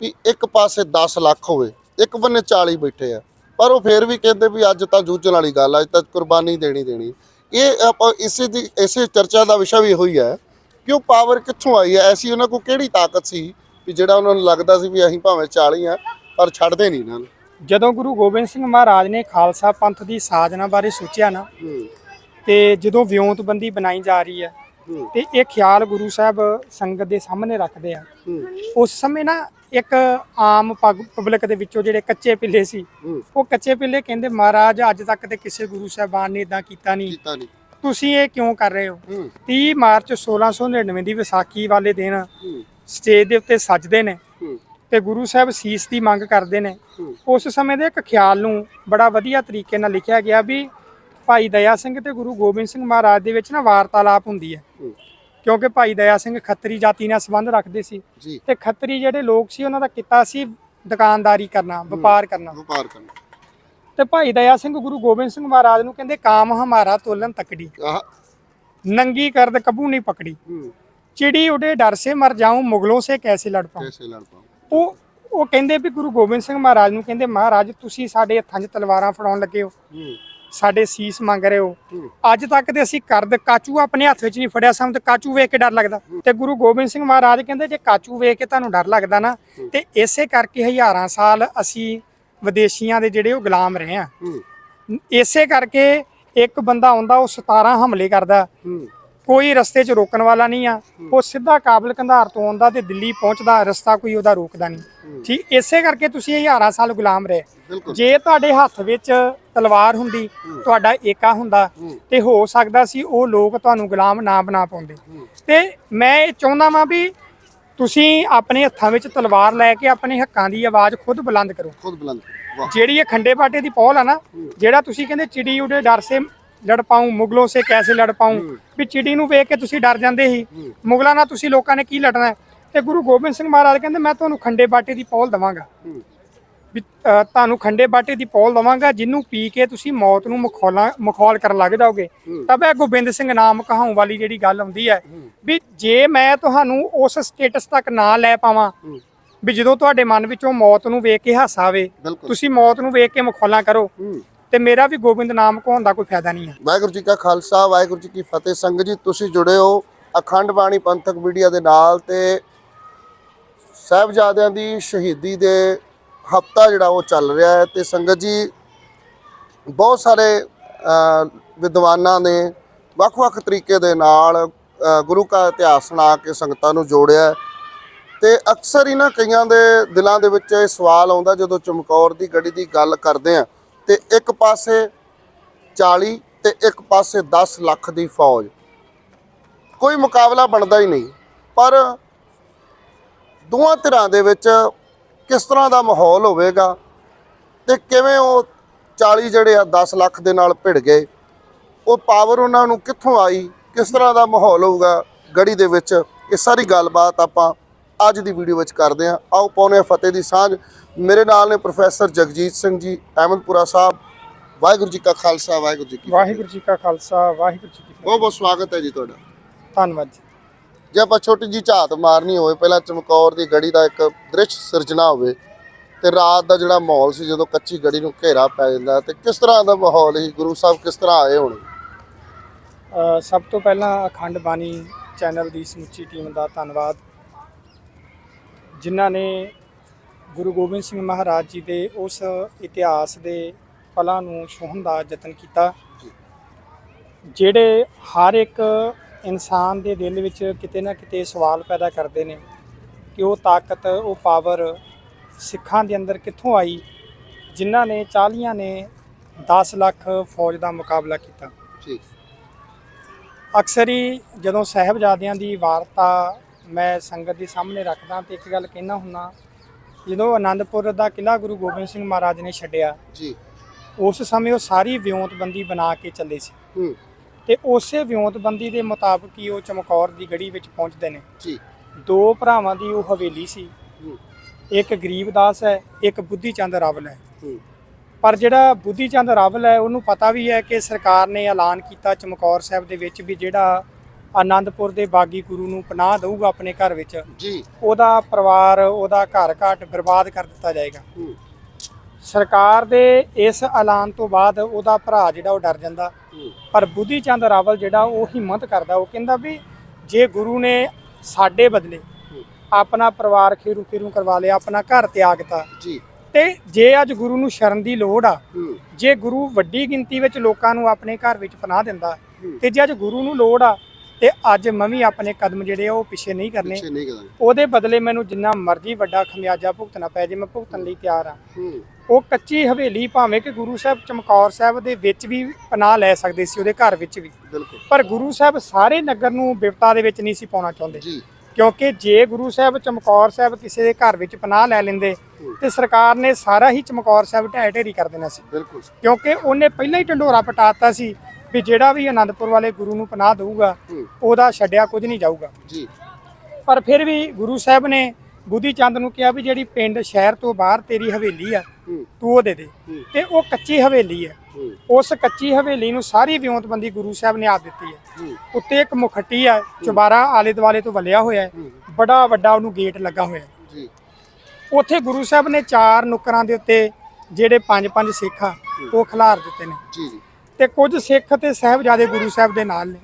ਵੀ ਇੱਕ ਪਾਸੇ 10 ਲੱਖ ਹੋਵੇ ਇੱਕ ਬੰਨੇ 40 ਬੈਠੇ ਆ। ਪਰ ਉਹ ਫੇਰ ਵੀ ਕਹਿੰਦੇ ਵੀ ਅੱਜ ਤਾਂ ਜੂਝਣ ਵਾਲੀ ਗੱਲ ਆ, ਅੱਜ ਤਾਂ ਕੁਰਬਾਨੀ ਦੇਣੀ ਦੇਣੀ। ਇਹ ਆਪਾਂ ਇਸੇ ਦੀ ਇਸੇ ਚਰਚਾ ਦਾ ਵਿਸ਼ਾ ਵੀ ਇਹੋ ਹੀ ਕਿ ਉਹ ਪਾਵਰ ਕਿੱਥੋਂ ਆਈ ਹੈ ਐਸੀ ਉਹਨਾਂ ਕੋਲ ਕਿਹੜੀ ਤਾਕਤ ਸੀ ਵੀ ਜਿਹੜਾ ਉਹਨਾਂ ਨੂੰ ਲੱਗਦਾ ਸੀ ਵੀ ਅਸੀਂ ਭਾਵੇਂ 40 ਆ ਪਰ ਛੱਡਦੇ ਨਹੀਂ ਇਹਨਾਂ ਨੂੰ? ਜਦੋਂ ਗੁਰੂ ਗੋਬਿੰਦ ਸਿੰਘ ਮਹਾਰਾਜ ਨੇ ਖਾਲਸਾ ਪੰਥ ਦੀ ਸਾਜਨਾ ਬਾਰੇ ਸੋਚਿਆ ਨਾ ਤੇ ਜਦੋਂ ਵਿਉਂਤਬੰਦੀ ਬਣਾਈ ਜਾ ਰਹੀ ਹੂੰ ਤੇ ਇਹ ਖਿਆਲ ਗੁਰੂ ਸਾਹਿਬ ਸੰਗਤ ਦੇ ਸਾਹਮਣੇ ਰੱਖਦੇ ਆ। ਉਸ ਸਮੇਂ ਨਾ ਇੱਕ ਆਮ ਪਬਲਿਕ ਦੇ ਵਿੱਚੋਂ ਜਿਹੜੇ ਕੱਚੇ ਪਿੱਲੇ ਸੀ ਉਹ ਕੱਚੇ ਪਿੱਲੇ ਕਹਿੰਦੇ ਮਹਾਰਾਜ ਅੱਜ ਤੱਕ ਤੇ ਕਿਸੇ ਗੁਰੂ ਸਾਹਿਬਾਨ ਨੇ ਇਦਾਂ ਕੀਤਾ ਨਹੀਂ। ਤੁਸੀਂ ਇਹ ਕਿਉਂ ਕਰ ਰਹੇ ਹੋ? ਹੂੰ। 30 ਮਾਰਚ 1699 ਦੀ ਵਿਸਾਖੀ ਵਾਲੇ ਦਿਨ ਸਟੇਜ ਦੇ ਉੱਤੇ ਸੱਜਦੇ ਨੇ ਤੇ ਗੁਰੂ ਸਾਹਿਬ ਸੀਸ ਦੀ ਮੰਗ ਕਰਦੇ ਨੇ। ਉਸ ਸਮੇਂ ਦੇ ਇੱਕ ਖਿਆਲ ਨੂੰ ਬੜਾ ਵਧੀਆ ਤਰੀਕੇ ਨਾਲ ਲਿਖਿਆ ਗਿਆ ਵੀ ਭਾਈ ਦਇਆ ਸਿੰਘ ਤੇ ਗੁਰੂ ਗੋਬਿੰਦ ਸਿੰਘ ਮਹਾਰਾਜ ਦੇ ਵਿੱਚ ਨਾ ਵਾਰਤਾਲਾਪ ਹੁੰਦੀ ਹੈ। ਕਿਉਂਕਿ ਭਾਈ ਦਇਆ ਸਿੰਘ ਖੱਤਰੀ ਜਾਤੀ ਨਾਲ ਸੰਬੰਧ ਰੱਖਦੇ ਸੀ। ਤੇ ਖੱਤਰੀ ਜਿਹੜੇ ਲੋਕ ਸੀ ਉਹਨਾਂ ਦਾ ਕਿੱਤਾ ਸੀ ਦੁਕਾਨਦਾਰੀ ਕਰਨਾ ਵਪਾਰ ਕਰਨਾ। ਵਪਾਰ ਕਰਨਾ। ਤੇ ਭਾਈ ਦਇਆ ਸਿੰਘ ਗੁਰੂ ਗੋਬਿੰਦ ਸਿੰਘ ਮਹਾਰਾਜ ਨੂੰ ਕਹਿੰਦੇ ਕਾਮ ਹਮਾਰਾ ਤੋਲਨ ਤਕੜੀ। ਨੰਗੀ ਕਰਦ ਕਬੂ ਨਹੀਂ ਪਕੜੀ। ਚਿੜੀ ਉਡੇ ਡਰ ਸੇ ਮਰ ਜਾऊं ਮੁਗਲੋਂ ਸੇ ਕੈਸੇ ਲੜ ਪਾऊं ਕੈਸੇ ਲੜ ਪਾਉ ਉਹ ਉਹ ਕਹਿੰਦੇ ਵੀ ਗੁਰੂ ਗੋਬਿੰਦ ਸਿੰਘ ਮਹਾਰਾਜ ਨੂੰ ਕਹਿੰਦੇ ਮਹਾਰਾਜ ਤੁਸੀਂ ਸਾਡੇ ਹੱਥਾਂ 'ਚ ਤਲਵਾਰਾਂ ਫੜਾਉਣ ਲੱਗੇ ਹੂੰ। ਸਾਡੇ ਸੀਸ ਮੰਗ ਰਹੇ ਹੋ। ਅੱਜ ਤੱਕ ਤੇ ਅਸੀਂ ਕਰਦ ਕਾਚੂ ਆਪਣੇ ਹੱਥ ਵਿੱਚ ਨਹੀਂ ਫੜਿਆ ਸਾਨੂੰ ਤੇ ਕਾਚੂ ਵੇਖ ਕੇ ਡਰ ਲੱਗਦਾ। ਤੇ ਗੁਰੂ ਗੋਬਿੰਦ ਸਿੰਘ ਮਹਾਰਾਜ ਕਹਿੰਦੇ ਜੇ ਕਾਚੂ ਵੇਖ ਕੇ ਤੁਹਾਨੂੰ ਡਰ ਲੱਗਦਾ ਨਾ ਤੇ ਇਸੇ ਕਰਕੇ ਹਜ਼ਾਰਾਂ ਸਾਲ ਅਸੀਂ ਵਿਦੇਸ਼ੀਆਂ ਦੇ ਜਿਹੜੇ ਉਹ ਗੁਲਾਮ ਰਹੇ ਆ ਹੂੰ। ਇਸੇ ਕਰਕੇ ਇੱਕ ਬੰਦਾ ਆਉਂਦਾ ਉਹ 17 ਹਮਲੇ ਕਰਦਾ। ਕੋਈ ਰਸਤੇ 'ਚ ਰੋਕਣ ਵਾਲਾ ਨਹੀਂ ਆ। ਉਹ ਸਿੱਧਾ ਕਾਬਲ ਕੰਧਾਰ ਤੋਂ ਆਉਂਦਾ ਤੇ ਦਿੱਲੀ ਪਹੁੰਚਦਾ ਰਸਤਾ ਕੋਈ ਉਹਦਾ ਰੋਕਦਾ ਨਹੀਂ। ਠੀਕ ਇਸੇ ਕਰਕੇ ਤੁਸੀਂ ਹਜ਼ਾਰਾਂ ਸਾਲ ਗੁਲਾਮ ਰਹੇ। ਜੇ ਤੁਹਾਡੇ ਹੱਥ ਵਿੱਚ ਤਲਵਾਰ ਹੁੰਦੀ ਤੁਹਾਡਾ ਏਕਾ ਹੁੰਦਾ ਤੇ ਹੋ ਸਕਦਾ ਸੀ ਉਹ ਲੋਕ ਤੁਹਾਨੂੰ ਗੁਲਾਮ ਨਾ ਬਣਾ ਪਾਉਂਦੇ। ਤੇ ਮੈਂ ਇਹ ਚਾਹੁੰਦਾ ਵਾਂ ਵੀ ਤੁਸੀਂ ਆਪਣੇ ਹੱਥਾਂ ਵਿੱਚ ਤਲਵਾਰ ਲੈ ਕੇ ਆਪਣੇ ਹੱਕਾਂ ਦੀ ਆਵਾਜ਼ ਖੁਦ ਬੁਲੰਦ ਕਰੋ। ਖੁਦ ਬੁਲੰਦ ਜਿਹੜੀ ਇਹ ਖੰਡੇ ਬਾਟੇ ਦੀ ਪੌਲ ਆ ਨਾ ਜਿਹੜਾ ਤੁਸੀਂ ਕਹਿੰਦੇ ਚਿੜੀ ਉਡੇ ਡਰ ਸੇ ਲੜ ਪਾਉਂ ਮੁਗਲੋਂ ਸੇ ਕੈਸੇ ਲੜ ਪਾਉਂ? ਵੀ ਚਿੜੀ ਨੂੰ ਵੇਖ ਕੇ ਤੁਸੀਂ ਡਰ ਜਾਂਦੇ ਸੀ। ਮੁਗਲਾਂ ਨਾਲ ਤੁਸੀਂ ਲੋਕਾਂ ਨੇ ਕੀ ਲੜਨਾ? ਤੇ ਗੁਰੂ ਗੋਬਿੰਦ ਸਿੰਘ ਮਹਾਰਾਜ ਕਹਿੰਦੇ ਮੈਂ ਤੁਹਾਨੂੰ ਖੰਡੇ ਬਾਟੇ ਦੀ ਪੌਲ ਦਵਾਂਗਾ। ਵੀ ਤੁਹਾਨੂੰ ਖੰਡੇ ਬਾਟੇ ਦੀ ਪੌਲ ਦਵਾਂਗਾ ਜਿਹਨੂੰ ਪੀ ਕੇ ਤੁਸੀਂ ਮੌਤ ਨੂੰ ਮਖੌਲਾਂ ਮਖੌਲ ਕਰਨ ਲੱਗ ਜਾਓਗੇ। ਤਬ ਇਹ ਗੋਬਿੰਦ ਸਿੰਘ ਨਾਮ ਕਹਾਉਂ ਵਾਲੀ ਜਿਹੜੀ ਗੱਲ ਹੁੰਦੀ ਹੈ ਵੀ ਜੇ ਮੈਂ ਤੁਹਾਨੂੰ ਉਸ ਸਟੇਟਸ ਤੱਕ ਨਾ ਲੈ ਪਾਵਾਂ ਵੀ ਜਦੋਂ ਤੁਹਾਡੇ ਮਨ ਵਿੱਚੋਂ ਮੌਤ ਨੂੰ ਵੇਖ ਕੇ ਹਾਸਾ ਆਵੇ ਤੁਸੀਂ ਮੌਤ ਨੂੰ ਵੇਖ ਕੇ ਮਖੌਲਾਂ ਕਰੋ ਤੇ ਮੇਰਾ ਵੀ ਗੋਬਿੰਦ ਨਾਮ ਕਹਾਉਣ ਦਾ ਕੋਈ ਫਾਇਦਾ ਨਹੀਂ ਹੈ ਵਾਹਿਗੁਰੂ ਜੀ ਕਾ ਖਾਲਸਾ, ਵਾਹਿਗੁਰੂ ਜੀ ਕੀ ਫਤਿਹ ਸੰਗਤ ਜੀ, ਤੁਸੀਂ ਜੁੜੇ ਹੋ ਅਖੰਡ ਬਾਣੀ ਪੰਥਕ ਮੀਡੀਆ ਦੇ ਨਾਲ ਤੇ ਸਾਹਿਬਜ਼ਾਦਿਆਂ ਦੀ ਸ਼ਹੀਦੀ ਦੇ ਹਫਤਾ ਜਿਹੜਾ ਉਹ ਚੱਲ ਰਿਹਾ ਹੈ ਤੇ ਸੰਗਤ ਜੀ, ਬਹੁਤ ਸਾਰੇ ਵਿਦਵਾਨਾਂ ਨੇ ਵੱਖ-ਵੱਖ ਤਰੀਕੇ ਦੇ ਨਾਲ ਗੁਰੂ ਕਾ ਇਤਿਹਾਸ ਸੁਣਾ ਕੇ ਸੰਗਤਾਂ ਨੂੰ ਜੋੜਿਆ ਹੈ। ਤੇ ਅਕਸਰ ਹੀ ਨਾ ਕਈਆਂ ਦੇ ਦਿਲਾਂ ਦੇ ਵਿੱਚ ਇਹ ਸਵਾਲ ਆਉਂਦਾ ਜਦੋਂ ਚਮਕੌਰ ਦੀ ਗੜੀ ਦੀ ਗੱਲ ਕਰਦੇ ਆ ਤੇ ਇੱਕ ਪਾਸੇ 40 ਤੇ ਇੱਕ ਪਾਸੇ 10 ਲੱਖ ਦੀ ਫੌਜ। ਕੋਈ ਮੁਕਾਬਲਾ ਬਣਦਾ ਹੀ ਨਹੀਂ, ਪਰ ਦੋਵਾਂ ਧਿਰਾਂ ਦੇ ਵਿੱਚ ਕਿਸ ਤਰ੍ਹਾਂ ਦਾ ਮਾਹੌਲ ਹੋਵੇਗਾ ਤੇ ਕਿਵੇਂ ਉਹ 40 ਜਿਹੜੇ ਆ 10 ਲੱਖ ਦੇ ਨਾਲ ਭਿੜ ਗਏ, ਉਹ ਪਾਵਰ ਉਹਨਾਂ ਨੂੰ ਕਿੱਥੋਂ ਆਈ, ਕਿਸ ਤਰ੍ਹਾਂ ਦਾ ਮਾਹੌਲ ਹੋਊਗਾ ਗੜੀ ਦੇ ਵਿੱਚ, ਇਹ ਸਾਰੀ ਗੱਲਬਾਤ ਆਪਾਂ ਅੱਜ ਦੀ ਵੀਡੀਓ ਵਿੱਚ ਕਰਦੇ ਹਾਂ। ਆਓ ਪਾਉਨੇ ਫਤਿਹ ਦੀ ਸਾਂਝ। ਮੇਰੇ ਨਾਲ ਨੇ ਪ੍ਰੋਫੈਸਰ ਜਗਜੀਤ ਸਿੰਘ ਜੀ ਅਹਿਮਦਪੁਰਾ ਸਾਹਿਬ। ਵਾਹਿਗੁਰੂ ਜੀ ਕਾ ਖਾਲਸਾ ਵਾਹਿਗੁਰੂ ਜੀ ਕੀ। ਵਾਹਿਗੁਰੂ ਜੀ ਕਾ ਖਾਲਸਾ ਵਾਹਿਗੁਰੂ ਜੀ ਕੀ ਫਤਿਹ। ਬਹੁਤ ਬਹੁਤ ਸਵਾਗਤ ਹੈ ਜੀ ਤੁਹਾਡਾ। ਧੰਨਵਾਦ ਜੀ। ਜੇ ਆਪਾਂ ਛੋਟੀ ਜੀ ਝਾਤ ਮਾਰਨੀ ਹੋਵੇ ਪਹਿਲਾਂ ਚਮਕੌਰ ਦੀ ਗੜੀ ਦਾ ਇੱਕ ਦ੍ਰਿਸ਼ ਸਿਰਜਣਾ ਹੋਵੇ ਤੇ ਰਾਤ ਦਾ ਜਿਹੜਾ ਮਾਹੌਲ ਸੀ ਜਦੋਂ ਕੱਚੀ ਗੜੀ ਨੂੰ ਘੇਰਾ ਪੈ ਜਾਂਦਾ ਤੇ ਕਿਸ ਤਰ੍ਹਾਂ ਦਾ ਮਾਹੌਲ ਸੀ? ਗੁਰੂ ਸਾਹਿਬ ਕਿਸ ਤਰ੍ਹਾਂ ਆਏ ਹੋਣੇ? ਸਭ ਤੋਂ ਪਹਿਲਾਂ ਅਖੰਡ ਬਾਣੀ ਚੈਨਲ ਦੀ ਸਮੁੱਚੀ ਟੀਮ ਦਾ ਧੰਨਵਾਦ। ਜਿਨ੍ਹਾਂ ਨੇ ਗੁਰੂ ਗੋਬਿੰਦ ਸਿੰਘ ਮਹਾਰਾਜ ਜੀ ਦੇ ਉਸ ਇਤਿਹਾਸ ਦੇ ਪਲਾਂ ਨੂੰ ਛੂਹਣ ਦਾ ਯਤਨ ਕੀਤਾ। ਜਿਹੜੇ ਹਰ ਇੱਕ ਇਨਸਾਨ ਦੇ ਦਿਲ ਵਿੱਚ ਕਿਤੇ ਨਾ ਕਿਤੇ ਸਵਾਲ ਪੈਦਾ ਕਰਦੇ ਨੇ ਕਿ ਉਹ ਤਾਕਤ ਉਹ ਪਾਵਰ ਸਿੱਖਾਂ ਦੇ ਅੰਦਰ ਕਿੱਥੋਂ ਆਈ ਜਿਨ੍ਹਾਂ ਨੇ 40 ਨੇ 10 ਲੱਖ ਫੌਜ ਦਾ ਮੁਕਾਬਲਾ ਕੀਤਾ। ਠੀਕ ਅਕਸਰ ਹੀ ਜਦੋਂ ਸਾਹਿਬਜ਼ਾਦਿਆਂ ਦੀ ਵਾਰਤਾ ਮੈਂ ਸੰਗਤ ਦੇ ਸਾਹਮਣੇ ਰੱਖਦਾ ਤੇ ਇੱਕ ਗੱਲ ਕਹਿਣਾ ਹੁੰਨਾ ਜਦੋਂ ਆਨੰਦਪੁਰ ਦਾ ਕਿਲ੍ਹਾ ਗੁਰੂ ਗੋਬਿੰਦ ਸਿੰਘ ਮਹਾਰਾਜ ਨੇ ਛੱਡਿਆ ਜੀ। ਉਸ ਸਮੇਂ ਉਹ ਸਾਰੀ ਵਿਉਂਤਬੰਦੀ ਬਣਾ ਕੇ ਚੱਲੇ ਸੀ। ਹੂੰ। ਤੇ ਉਸੇ ਵਿਉਂਤਬੰਦੀ ਦੇ ਮੁਤਾਬਕ ਹੀ ਉਹ ਚਮਕੌਰ ਦੀ ਗੜੀ ਵਿੱਚ ਪਹੁੰਚਦੇ ਨੇ। ਜੀ। ਦੋ ਭਰਾਵਾਂ ਦੀ ਉਹ ਹਵੇਲੀ ਸੀ। ਇੱਕ ਗਰੀਬਦਾਸ ਹੈ ਇੱਕ ਬੁੱਧੀ ਚੰਦ ਰਾਵਲ ਹੈ। ਹੂੰ। ਪਰ ਜਿਹੜਾ ਬੁੱਧੀ ਚੰਦ ਰਾਵਲ ਹੈ ਉਹਨੂੰ ਪਤਾ ਵੀ ਹੈ ਕਿ ਸਰਕਾਰ ਨੇ ਐਲਾਨ ਕੀਤਾ ਚਮਕੌਰ ਸਾਹਿਬ ਦੇ ਵਿੱਚ ਵੀ ਜਿਹੜਾ ਆਨੰਦਪੁਰ ਦੇ ਬਾਗੀ ਗੁਰੂ ਨੂੰ ਪਨਾਹ ਦਊਗਾ ਆਪਣੇ ਘਰ ਵਿੱਚ ਜੀ। ਉਹਦਾ ਪਰਿਵਾਰ ਉਹਦਾ ਘਰ ਘਾਟ ਬਰਬਾਦ ਕਰ ਦਿੱਤਾ ਜਾਏਗਾ। ਸਰਕਾਰ ਦੇ ਇਸ ਐਲਾਨ ਤੋਂ ਬਾਅਦ ਉਹਦਾ ਭਰਾ ਜਿਹੜਾ ਉਹ ਡਰ ਜਾਂਦਾ। ਪਰ ਬੁੱਧੀ ਚੰਦ ਰਾਵਲ ਜਿਹੜਾ ਉਹ ਹਿੰਮਤ ਕਰਦਾ ਉਹ ਕਹਿੰਦਾ ਵੀ ਜੇ ਗੁਰੂ ਨੇ ਸਾਡੇ ਬਦਲੇ। ਆਪਣਾ ਪਰਿਵਾਰ ਖੇਰੂ ਖੇਰੂ ਕਰਵਾ ਲਿਆ ਆਪਣਾ ਘਰ ਤਿਆਗਤਾ ਜੀ। ਤੇ ਜੇ ਅੱਜ ਗੁਰੂ ਨੂੰ ਸ਼ਰਨ ਦੀ ਲੋੜ ਆ ਜੇ ਗੁਰੂ ਵੱਡੀ ਗਿਣਤੀ ਵਿੱਚ ਲੋਕਾਂ ਨੂੰ ਆਪਣੇ ਘਰ ਵਿੱਚ ਪਨਾਹ ਦਿੰਦਾ। ਤੇ ਜੇ ਅੱਜ ਗੁਰੂ ਨੂੰ ਲੋੜ ਆ ਤੇ ਅੱਜ ਮੈਂ ਵੀ ਆਪਣੇ ਕਦਮ ਜਿਹੜੇ ਉਹ ਪਿੱਛੇ ਨਹੀਂ ਕਰਨੇ। ਪਿੱਛੇ ਨਹੀਂ ਕਰਾਂਗੇ ਉਹਦੇ ਬਦਲੇ ਮੈਨੂੰ ਜਿੰਨਾ ਮਰਜ਼ੀ ਵੱਡਾ ਖਮਿਆਜਾ ਭੁਗਤਣਾ ਪੈ ਜੇ ਮੈਂ ਭੁਗਤਣ ਲਈ ਤਿਆਰ ਆ। ਹੂੰ। ਉਹ ਕੱਚੀ ਹਵੇਲੀ ਭਾਵੇਂ ਕਿ ਗੁਰੂ ਸਾਹਿਬ ਚਮਕੌਰ ਸਾਹਿਬ ਦੇ ਵਿੱਚ ਵੀ ਪਨਾਹ ਲੈ ਸਕਦੇ ਸੀ ਉਹਦੇ ਘਰ ਵਿੱਚ ਵੀ। ਬਿਲਕੁਲ। ਪਰ ਗੁਰੂ ਸਾਹਿਬ ਸਾਰੇ ਨਗਰ ਨੂੰ ਬਿਪਤਾ ਦੇ ਵਿੱਚ ਨਹੀਂ ਸੀ ਪਾਉਣਾ ਚਾਹੁੰਦੇ। ਜੀ। ਕਿਉਂਕਿ ਜੇ ਗੁਰੂ ਸਾਹਿਬ ਚਮਕੌਰ ਸਾਹਿਬ ਕਿਸੇ ਦੇ ਘਰ ਵਿੱਚ ਪਨਾਹ ਲੈ ਲੈਂਦੇ। ਤੇ ਸਰਕਾਰ ਨੇ ਸਾਰਾ ਹੀ ਚਮਕੌਰ ਸਾਹਿਬ ਢਹਿ ਢੇਰੀ ਕਰ ਦੇਣਾ ਸੀ। ਬਿਲਕੁਲ। ਕਿਉਂਕਿ ਉਹਨੇ ਪਹਿਲਾਂ ਹੀ ਢੰਡੋਰਾ ਪਟਾਤਾ ਸੀ ਵੀ ਜਿਹੜਾ ਵੀ ਆਨੰਦਪੁਰ ਵਾਲੇ ਗੁਰੂ ਨੂੰ ਪਨਾਹ ਦਊਗਾ ਉਹਦਾ ਛੱਡਿਆ ਕੁਝ ਨਹੀਂ ਜਾਊਗਾ। ਜੀ। ਪਰ ਫਿਰ ਵੀ ਗੁਰੂ ਸਾਹਿਬ ਨੇ ਬੁੱਧੀ ਚੰਦ ਨੂੰ ਕਿਹਾ ਵੀ ਜਿਹੜੀ ਪਿੰਡ ਸ਼ਹਿਰ ਤੋਂ ਬਾਹਰ ਤੇਰੀ ਹਵੇਲੀ ਆ ਤੂੰ ਉਹ ਦੇ। ਦੇ ਤੇ ਉਹ ਕੱਚੀ ਹਵੇਲੀ ਹੂੰ। ਉਸ ਕੱਚੀ ਹਵੇਲੀ ਨੂੰ ਸਾਰੀ ਵਿਉਂਤਬੰਦੀ ਗੁਰੂ ਸਾਹਿਬ ਨੇ ਆਪ ਦਿੱਤੀ ਹੈ। ਉੱਤੇ ਇੱਕ ਮੁਖੱਟੀ ਹੈ। ਚੁਬਾਰਾ ਆਲੇ ਦੁਆਲੇ ਤੋਂ ਵੱਲਿਆ ਹੋਇਆ ਹੈ। ਬੜਾ ਵੱਡਾ ਉਹਨੂੰ ਗੇਟ ਲੱਗਾ ਹੋਇਆ ਜੀ। ਉੱਥੇ ਗੁਰੂ ਸਾਹਿਬ ਨੇ ਚਾਰ ਨੁਕਰਾਂ ਦੇ ਉੱਤੇ ਜਿਹੜੇ ਪੰਜ ਪੰਜ ਸਿੱਖ ਆ ਉਹ ਖਿਲਾਰ ਦਿੱਤੇ ਨੇ। ਜੀ। ਤੇ ਕੁਝ ਸਿੱਖ ਤੇ ਸਾਹਿਬਜ਼ਾਦੇ ਗੁਰੂ ਸਾਹਿਬ ਦੇ ਨਾਲ ਨੇ।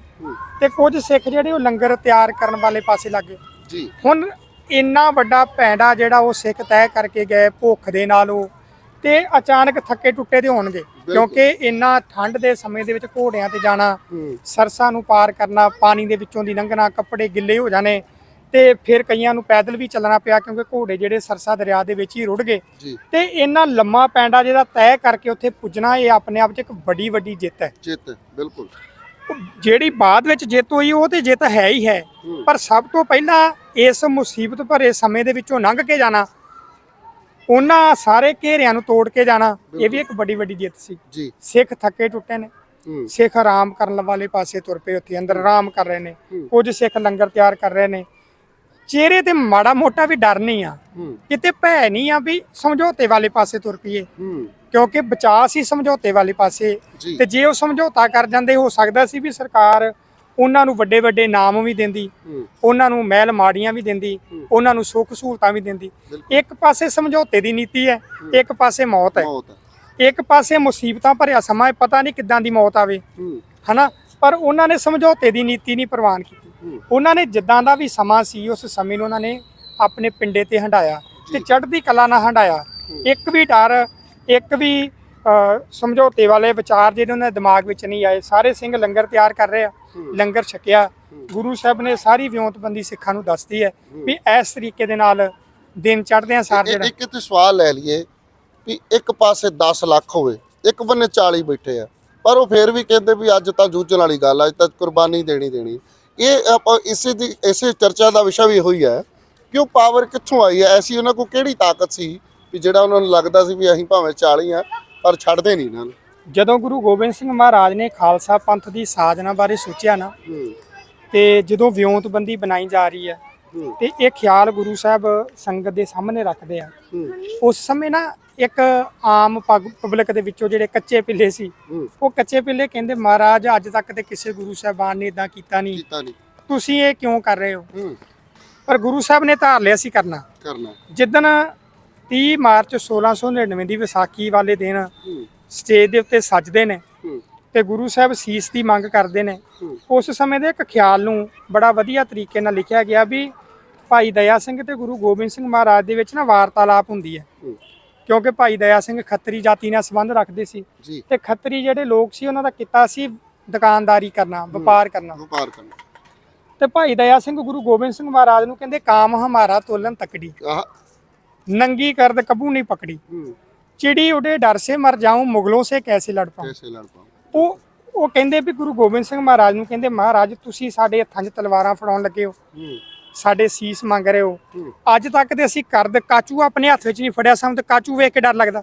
ਤੇ ਕੁਝ ਸਿੱਖ ਜਿਹੜੇ ਉਹ ਲੰਗਰ ਤਿਆਰ ਕਰਨ ਵਾਲੇ ਪਾਸੇ ਲੱਗੇ ਜੀ। ਹੁਣ ਇੰਨਾ ਵੱਡਾ ਪੈਂਡਾ ਜਿਹੜਾ ਉਹ ਸਿੱਖ ਤੈਅ ਕਰਕੇ ਗਏ ਭੁੱਖ ਦੇ ਨਾਲ ਉਹ ਤੇ ਅਚਾਨਕ ਥੱਕੇ ਟੁੱਟੇ ਦੇ ਹੋਣਗੇ। ਕਿਉਂਕਿ ਇੰਨਾ ਠੰਡ ਦੇ ਸਮੇਂ ਦੇ ਵਿੱਚ ਘੋੜਿਆਂ ਤੇ ਜਾਣਾ ਸਰਸਾਂ ਨੂੰ ਪਾਰ ਕਰਨਾ ਪਾਣੀ ਦੇ ਵਿੱਚੋਂ ਦੀ ਲੰਘਣਾ ਕੱਪੜੇ ਗਿੱਲੇ ਹੋ ਜਾਣੇ ਤੇ ਫਿਰ ਕਈਆਂ ਨੂੰ ਪੈਦਲ ਵੀ ਚੱਲਣਾ ਪਿਆ ਕਿਉਂਕਿ ਘੋੜੇ ਜਿਹੜੇ ਸਰਸਾ ਦਰਿਆ ਦੇ ਵਿੱਚ ਹੀ ਰੁੜ ਗਏ। ਤੇ ਇੰਨਾ ਲੰਮਾ ਪੈਂਡਾ ਜਿਹੜਾ ਤੈਅ ਕਰਕੇ ਉੱਥੇ ਪੁੱਜਣਾ ਇਹ ਆਪਣੇ ਆਪ 'ਚ ਇੱਕ ਵੱਡੀ ਵੱਡੀ ਜਿੱਤ ਹੈ। ਜਿੱਤ ਬਿਲਕੁਲ। ਜਿਹੜੀ ਬਾਅਦ ਵਿੱਚ ਜਿੱਤ ਹੋਈ ਉਹ ਤੇ ਜਿੱਤ ਹੈ ਹੀ ਹੈ। ਪਰ ਸਭ ਤੋਂ ਪਹਿਲਾਂ ਇਸ ਮੁਸੀਬਤ ਭਰੇ ਸਮੇਂ ਦੇ ਵਿੱਚੋਂ ਲੰਘ ਕੇ ਜਾਣਾ ਉਹਨਾਂ ਸਾਰੇ ਘੇਰਿਆਂ ਨੂੰ ਤੋੜ ਕੇ ਜਾਣਾ ਇਹ ਵੀ ਇੱਕ ਵੱਡੀ ਵੱਡੀ ਜਿੱਤ ਸੀ। ਜੀ। ਸਿੱਖ ਥੱਕੇ ਟੁੱਟੇ ਨੇ। ਸਿੱਖ ਆਰਾਮ ਕਰਨ ਵਾਲੇ ਪਾਸੇ ਤੁਰ ਪਏ ਉੱਥੇ ਅੰਦਰ ਆਰਾਮ ਕਰ ਰਹੇ ਨੇ। ਕੁਝ ਸਿੱਖ ਲੰਗਰ ਤਿਆਰ ਕਰ ਰਹੇ ਨੇ। ਚਿਹਰੇ ਤੇ ਮਾੜਾ ਮੋਟਾ ਵੀ ਡਰ ਨਹੀਂ ਆ। ਕਿਤੇ ਭੈ ਨਹੀਂ ਆ ਵੀ ਸਮਝੌਤੇ ਵਾਲੇ ਪਾਸੇ ਤੁਰ ਪਈਏ। ਕਿਉਂਕਿ ਬਚਾ ਸੀ ਸਮਝੌਤੇ ਵਾਲੇ ਪਾਸੇ। ਤੇ ਜੇ ਉਹ ਸਮਝੌਤਾ ਕਰ ਜਾਂਦੇ ਹੋ ਸਕਦਾ ਸੀ ਵੀ ਸਰਕਾਰ ਉਹਨਾਂ ਨੂੰ ਵੱਡੇ ਵੱਡੇ ਨਾਮ ਵੀ ਦਿੰਦੀ ਉਹਨਾਂ ਨੂੰ ਮਹਿਲ ਮਾੜੀਆਂ ਵੀ ਦਿੰਦੀ। ਉਹਨਾਂ ਨੂੰ ਸੁੱਖ ਸਹੂਲਤਾਂ ਵੀ ਦਿੰਦੀ। ਇੱਕ ਪਾਸੇ ਸਮਝੌਤੇ ਦੀ ਨੀਤੀ ਹੈ ਇੱਕ ਪਾਸੇ ਮੌਤ ਹੈ। ਇੱਕ ਪਾਸੇ ਮੁਸੀਬਤਾਂ ਭਰਿਆ ਸਮਾਂ ਹੈ ਪਤਾ ਨਹੀਂ ਕਿੱਦਾਂ ਦੀ ਮੌਤ ਆਵੇ। ਹਨਾ? ਪਰ ਉਹਨਾਂ ਨੇ ਸਮਝੌਤੇ ਦੀ ਨੀਤੀ ਨਹੀਂ ਪ੍ਰਵਾਨ ਕੀਤੀ। ਉਹਨਾਂ ਨੇ ਜਿੱਦਾਂ ਦਾ ਵੀ ਸਮਾਂ ਸੀ ਉਸ ਸਮੇਂ ਨੂੰ ਉਹਨਾਂ ਨੇ ਆਪਣੇ ਪਿੰਡੇ ਤੇ ਹੰਡਾਇਆ ਤੇ ਚੜ੍ਹਦੀ ਕਲਾ ਨਾਲ ਹੰਡਾਇਆ। ਇੱਕ ਵੀ ਡਰ ਇੱਕ ਵੀ ਸਮਝੌਤੇ ਵਾਲੇ ਵਿਚਾਰ ਜਿਹੜੇ ਉਹਨਾਂ ਦੇ ਦਿਮਾਗ ਵਿੱਚ ਨਹੀਂ ਆਏ। ਸਾਰੇ ਸਿੰਘ ਲੰਗਰ ਤਿਆਰ ਕਰ ਰਹੇ ਆ। ਲੰਗਰ ਛਕਿਆ। ਗੁਰੂ ਸਾਹਿਬ ਨੇ ਸਾਰੀ ਵਿਉਂਤਬੰਦੀ ਸਿੱਖਾਂ ਨੂੰ ਦੱਸਦੀ ਹੈ ਵੀ ਇਸ ਤਰੀਕੇ ਦੇ ਨਾਲ ਦਿਨ ਚੜ੍ਹਦੇ ਆ ਸਾਰ ਜਿਹੜਾ ਇੱਕ ਤੇ ਸਵਾਲ ਲੈ ਲਈਏ ਵੀ ਇੱਕ ਪਾਸੇ 10 ਲੱਖ ਹੋਵੇ ਇੱਕ ਬੰਨੇ 40 ਬੈਠੇ ਆ। ਪਰ ਉਹ ਫੇਰ ਵੀ ਕਹਿੰਦੇ ਵੀ ਅੱਜ ਤਾਂ ਜੂਝਣ ਵਾਲੀ ਗੱਲ ਆ, ਅੱਜ ਤਾਂ ਕੁਰਬਾਨੀ ਦੇਣੀ ਦੇਣੀ। ਇਹ ਆਪਾਂ ਇਸੇ ਦੀ ਇਸੇ ਚਰਚਾ ਦਾ ਵਿਸ਼ਾ ਵੀ ਇਹੋ ਹੀ ਕਿ ਉਹ ਪਾਵਰ ਕਿੱਥੋਂ ਆਈ ਹੈ? ਐਸੀ ਉਹਨਾਂ ਕੋਲ ਕਿਹੜੀ ਤਾਕਤ ਸੀ ਵੀ ਜਿਹੜਾ ਉਹਨਾਂ ਨੂੰ ਲੱਗਦਾ ਸੀ ਵੀ ਅਸੀਂ ਭਾਵੇਂ 40 ਆ ਪਰ ਛੱਡਦੇ ਨਹੀਂ ਇਹਨਾਂ ਨੂੰ? ਜਦੋਂ ਗੁਰੂ ਗੋਬਿੰਦ ਸਿੰਘ ਮਹਾਰਾਜ ਨੇ ਖਾਲਸਾ ਪੰਥ ਦੀ ਸਾਜਨਾ ਬਾਰੇ ਸੋਚਿਆ ਨਾ ਤੇ ਜਦੋਂ ਵਿਉਂਤਬੰਦੀ ਬਣਾਈ ਜਾ ਰਹੀ ਹੂੰ ਤੇ ਇਹ ਖਿਆਲ ਗੁਰੂ ਸਾਹਿਬ ਸੰਗਤ ਦੇ ਸਾਹਮਣੇ ਰੱਖਦੇ ਆ। ਉਸ ਸਮੇਂ ਨਾ ਇੱਕ ਆਮ ਪਬਲਿਕ ਦੇ ਵਿੱਚੋਂ ਜਿਹੜੇ ਕੱਚੇ ਪਿੱਲੇ ਸੀ ਉਹ ਕੱਚੇ ਪਿੱਲੇ ਕਹਿੰਦੇ ਮਹਾਰਾਜ ਅੱਜ ਤੱਕ ਤੇ ਕਿਸੇ ਗੁਰੂ ਸਾਹਿਬਾਨ ਨੇ ਇਦਾਂ ਕੀਤਾ ਨਹੀਂ। ਕੀਤਾ ਨਹੀਂ। ਤੁਸੀਂ ਇਹ ਕਿਉਂ ਕਰ ਰਹੇ ਹੋ? ਪਰ ਗੁਰੂ ਸਾਹਿਬ ਨੇ ਧਾਰ ਲਿਆ ਸੀ ਕਰਨਾ। ਕਰਨਾ। ਜਿੱਦਣ 30 ਮਾਰਚ 1699 ਦੀ ਵਿਸਾਖੀ ਵਾਲੇ ਦਿਨ ਸਟੇਜ ਦੇ ਉੱਤੇ ਸੱਜਦੇ ਨੇ ਤੇ ਗੁਰੂ ਸਾਹਿਬ ਸੀਸ ਦੀ ਮੰਗ ਕਰਦੇ ਨੇ। ਉਸ ਸਮੇਂ ਦੇ ਇੱਕ ਖਿਆਲ ਨੂੰ ਬੜਾ ਵਧੀਆ ਤਰੀਕੇ ਨਾਲ ਲਿਖਿਆ ਗਿਆ ਵੀ ਭਾਈ ਦਇਆ ਸਿੰਘ ਤੇ ਗੁਰੂ ਗੋਬਿੰਦ ਸਿੰਘ ਮਹਾਰਾਜ ਦੇ ਵਿੱਚ ਨਾ ਵਾਰਤਾਲਾਪ ਹੁੰਦੀ ਹੈ। ਕਿਉਂਕਿ ਭਾਈ ਦਇਆ ਸਿੰਘ ਖੱਤਰੀ ਜਾਤੀ ਨਾਲ ਸੰਬੰਧ ਰੱਖਦੇ ਸੀ। ਤੇ ਖੱਤਰੀ ਜਿਹੜੇ ਲੋਕ ਸੀ ਉਹਨਾਂ ਦਾ ਕਿੱਤਾ ਸੀ ਦੁਕਾਨਦਾਰੀ ਕਰਨਾ ਵਪਾਰ ਕਰਨਾ। ਵਪਾਰ ਕਰਨਾ। ਤੇ ਭਾਈ ਦਇਆ ਸਿੰਘ ਗੁਰੂ ਗੋਬਿੰਦ ਸਿੰਘ ਮਹਾਰਾਜ ਨੂੰ ਕਹਿੰਦੇ ਕਾਮ ਹਮਾਰਾ ਤੋਲਨ ਤਕੜੀ। ਨੰਗੀ ਕਰਦ ਕਬੂ ਨਹੀਂ ਪਕੜੀ। ਚਿੜੀ ਉਡੇ ਡਰ ਸੇ ਮਰ ਜਾऊं ਮੁਗਲੋਂ ਸੇ ਕੈਸੇ ਲੜ ਪਾऊं ਕੈਸੇ ਲੜ ਪਾਉ ਉਹ ਉਹ ਕਹਿੰਦੇ ਵੀ ਗੁਰੂ ਗੋਬਿੰਦ ਸਿੰਘ ਮਹਾਰਾਜ ਨੂੰ ਕਹਿੰਦੇ ਮਹਾਰਾਜ ਤੁਸੀਂ ਸਾਡੇ ਹੱਥਾਂ 'ਚ ਤਲਵਾਰਾਂ ਫੜਾਉਣ ਲੱਗੇ ਹੂੰ। ਸਾਡੇ ਸੀਸ ਮੰਗ ਰਹੇ ਹੋ। ਅੱਜ ਤੱਕ ਤੇ ਅਸੀਂ ਕਰਦ ਕਾਚੂ ਆਪਣੇ ਹੱਥ ਵਿੱਚ ਨਹੀਂ ਫੜਿਆ ਸਾਨੂੰ ਤੇ ਕਾਚੂ ਵੇਖ ਕੇ ਡਰ ਲੱਗਦਾ।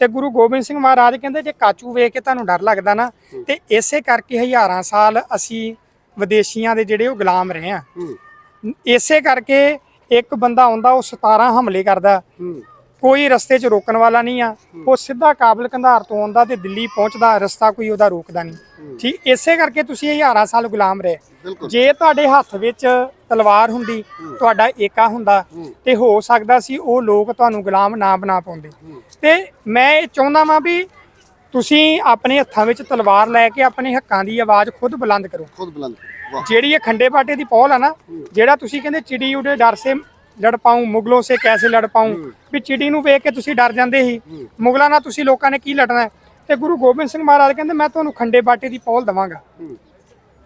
ਤੇ ਗੁਰੂ ਗੋਬਿੰਦ ਸਿੰਘ ਮਹਾਰਾਜ ਕਹਿੰਦੇ ਜੇ ਕਾਚੂ ਵੇਖ ਕੇ ਤੁਹਾਨੂੰ ਡਰ ਲੱਗਦਾ ਨਾ ਤੇ ਇਸੇ ਕਰਕੇ ਹਜ਼ਾਰਾਂ ਸਾਲ ਅਸੀਂ ਵਿਦੇਸ਼ੀਆਂ ਦੇ ਜਿਹੜੇ ਉਹ ਗੁਲਾਮ ਰਹੇ ਆ ਇਸੇ ਕਰਕੇ ਇੱਕ ਬੰਦਾ ਆਉਂਦਾ ਉਹ 17 ਹਮਲੇ ਕਰਦਾ। ਕੋਈ ਰਸਤੇ 'ਚ ਰੋਕਣ ਵਾਲਾ ਨਹੀਂ ਆ। ਉਹ ਸਿੱਧਾ ਕਾਬਲ ਕੰਧਾਰ ਤੋਂ ਆਉਂਦਾ ਤੇ ਦਿੱਲੀ ਪਹੁੰਚਦਾ ਰਸਤਾ ਕੋਈ ਉਹਦਾ ਰੋਕਦਾ ਨਹੀਂ। ਠੀਕ ਇਸੇ ਕਰਕੇ ਤੁਸੀਂ ਇਹ ਹਜ਼ਾਰਾਂ ਸਾਲ ਗੁਲਾਮ ਰਹੇ। ਜੇ ਤੁਹਾਡੇ ਹੱਥ ਵਿੱਚ ਤਲਵਾਰ ਹੁੰਦੀ ਤੁਹਾਡਾ ਏਕਾ ਹੁੰਦਾ ਤੇ ਹੋ ਸਕਦਾ ਸੀ ਉਹ ਲੋਕ ਤੁਹਾਨੂੰ ਗੁਲਾਮ ਨਾ ਬਣਾ ਪਾਉਂਦੇ। ਤੇ ਮੈਂ ਇਹ ਚਾਹੁੰਦਾ ਵਾਂ ਵੀ ਤੁਸੀਂ ਆਪਣੇ ਹੱਥਾਂ ਵਿੱਚ ਤਲਵਾਰ ਲੈ ਕੇ ਆਪਣੇ ਹੱਕਾਂ ਦੀ ਆਵਾਜ਼ ਖੁਦ ਬੁਲੰਦ ਕਰੋ। ਖੁਦ ਬੁਲੰਦ ਜਿਹੜੀ ਇਹ ਖੰਡੇ ਬਾਟੇ ਦੀ ਪੌਲ ਆ ਨਾ ਜਿਹੜਾ ਤੁਸੀਂ ਕਹਿੰਦੇ ਚਿੜੀ ਉਡੇ ਡਰ ਸੇ ਲੜ ਪਾਉਂ ਮੁਗਲੋਂ ਸੇ ਕੈਸੇ ਲੜ ਪਾਉਂ? ਵੀ ਚਿੜੀ ਨੂੰ ਵੇਖ ਕੇ ਤੁਸੀਂ ਡਰ ਜਾਂਦੇ ਸੀ। ਮੁਗਲਾਂ ਨਾਲ ਤੁਸੀਂ ਲੋਕਾਂ ਨੇ ਕੀ ਲੜਨਾ? ਤੇ ਗੁਰੂ ਗੋਬਿੰਦ ਸਿੰਘ ਮਹਾਰਾਜ ਕਹਿੰਦੇ ਮੈਂ ਤੁਹਾਨੂੰ ਖੰਡੇ ਬਾਟੇ ਦੀ ਪੌਲ ਦਵਾਂਗਾ।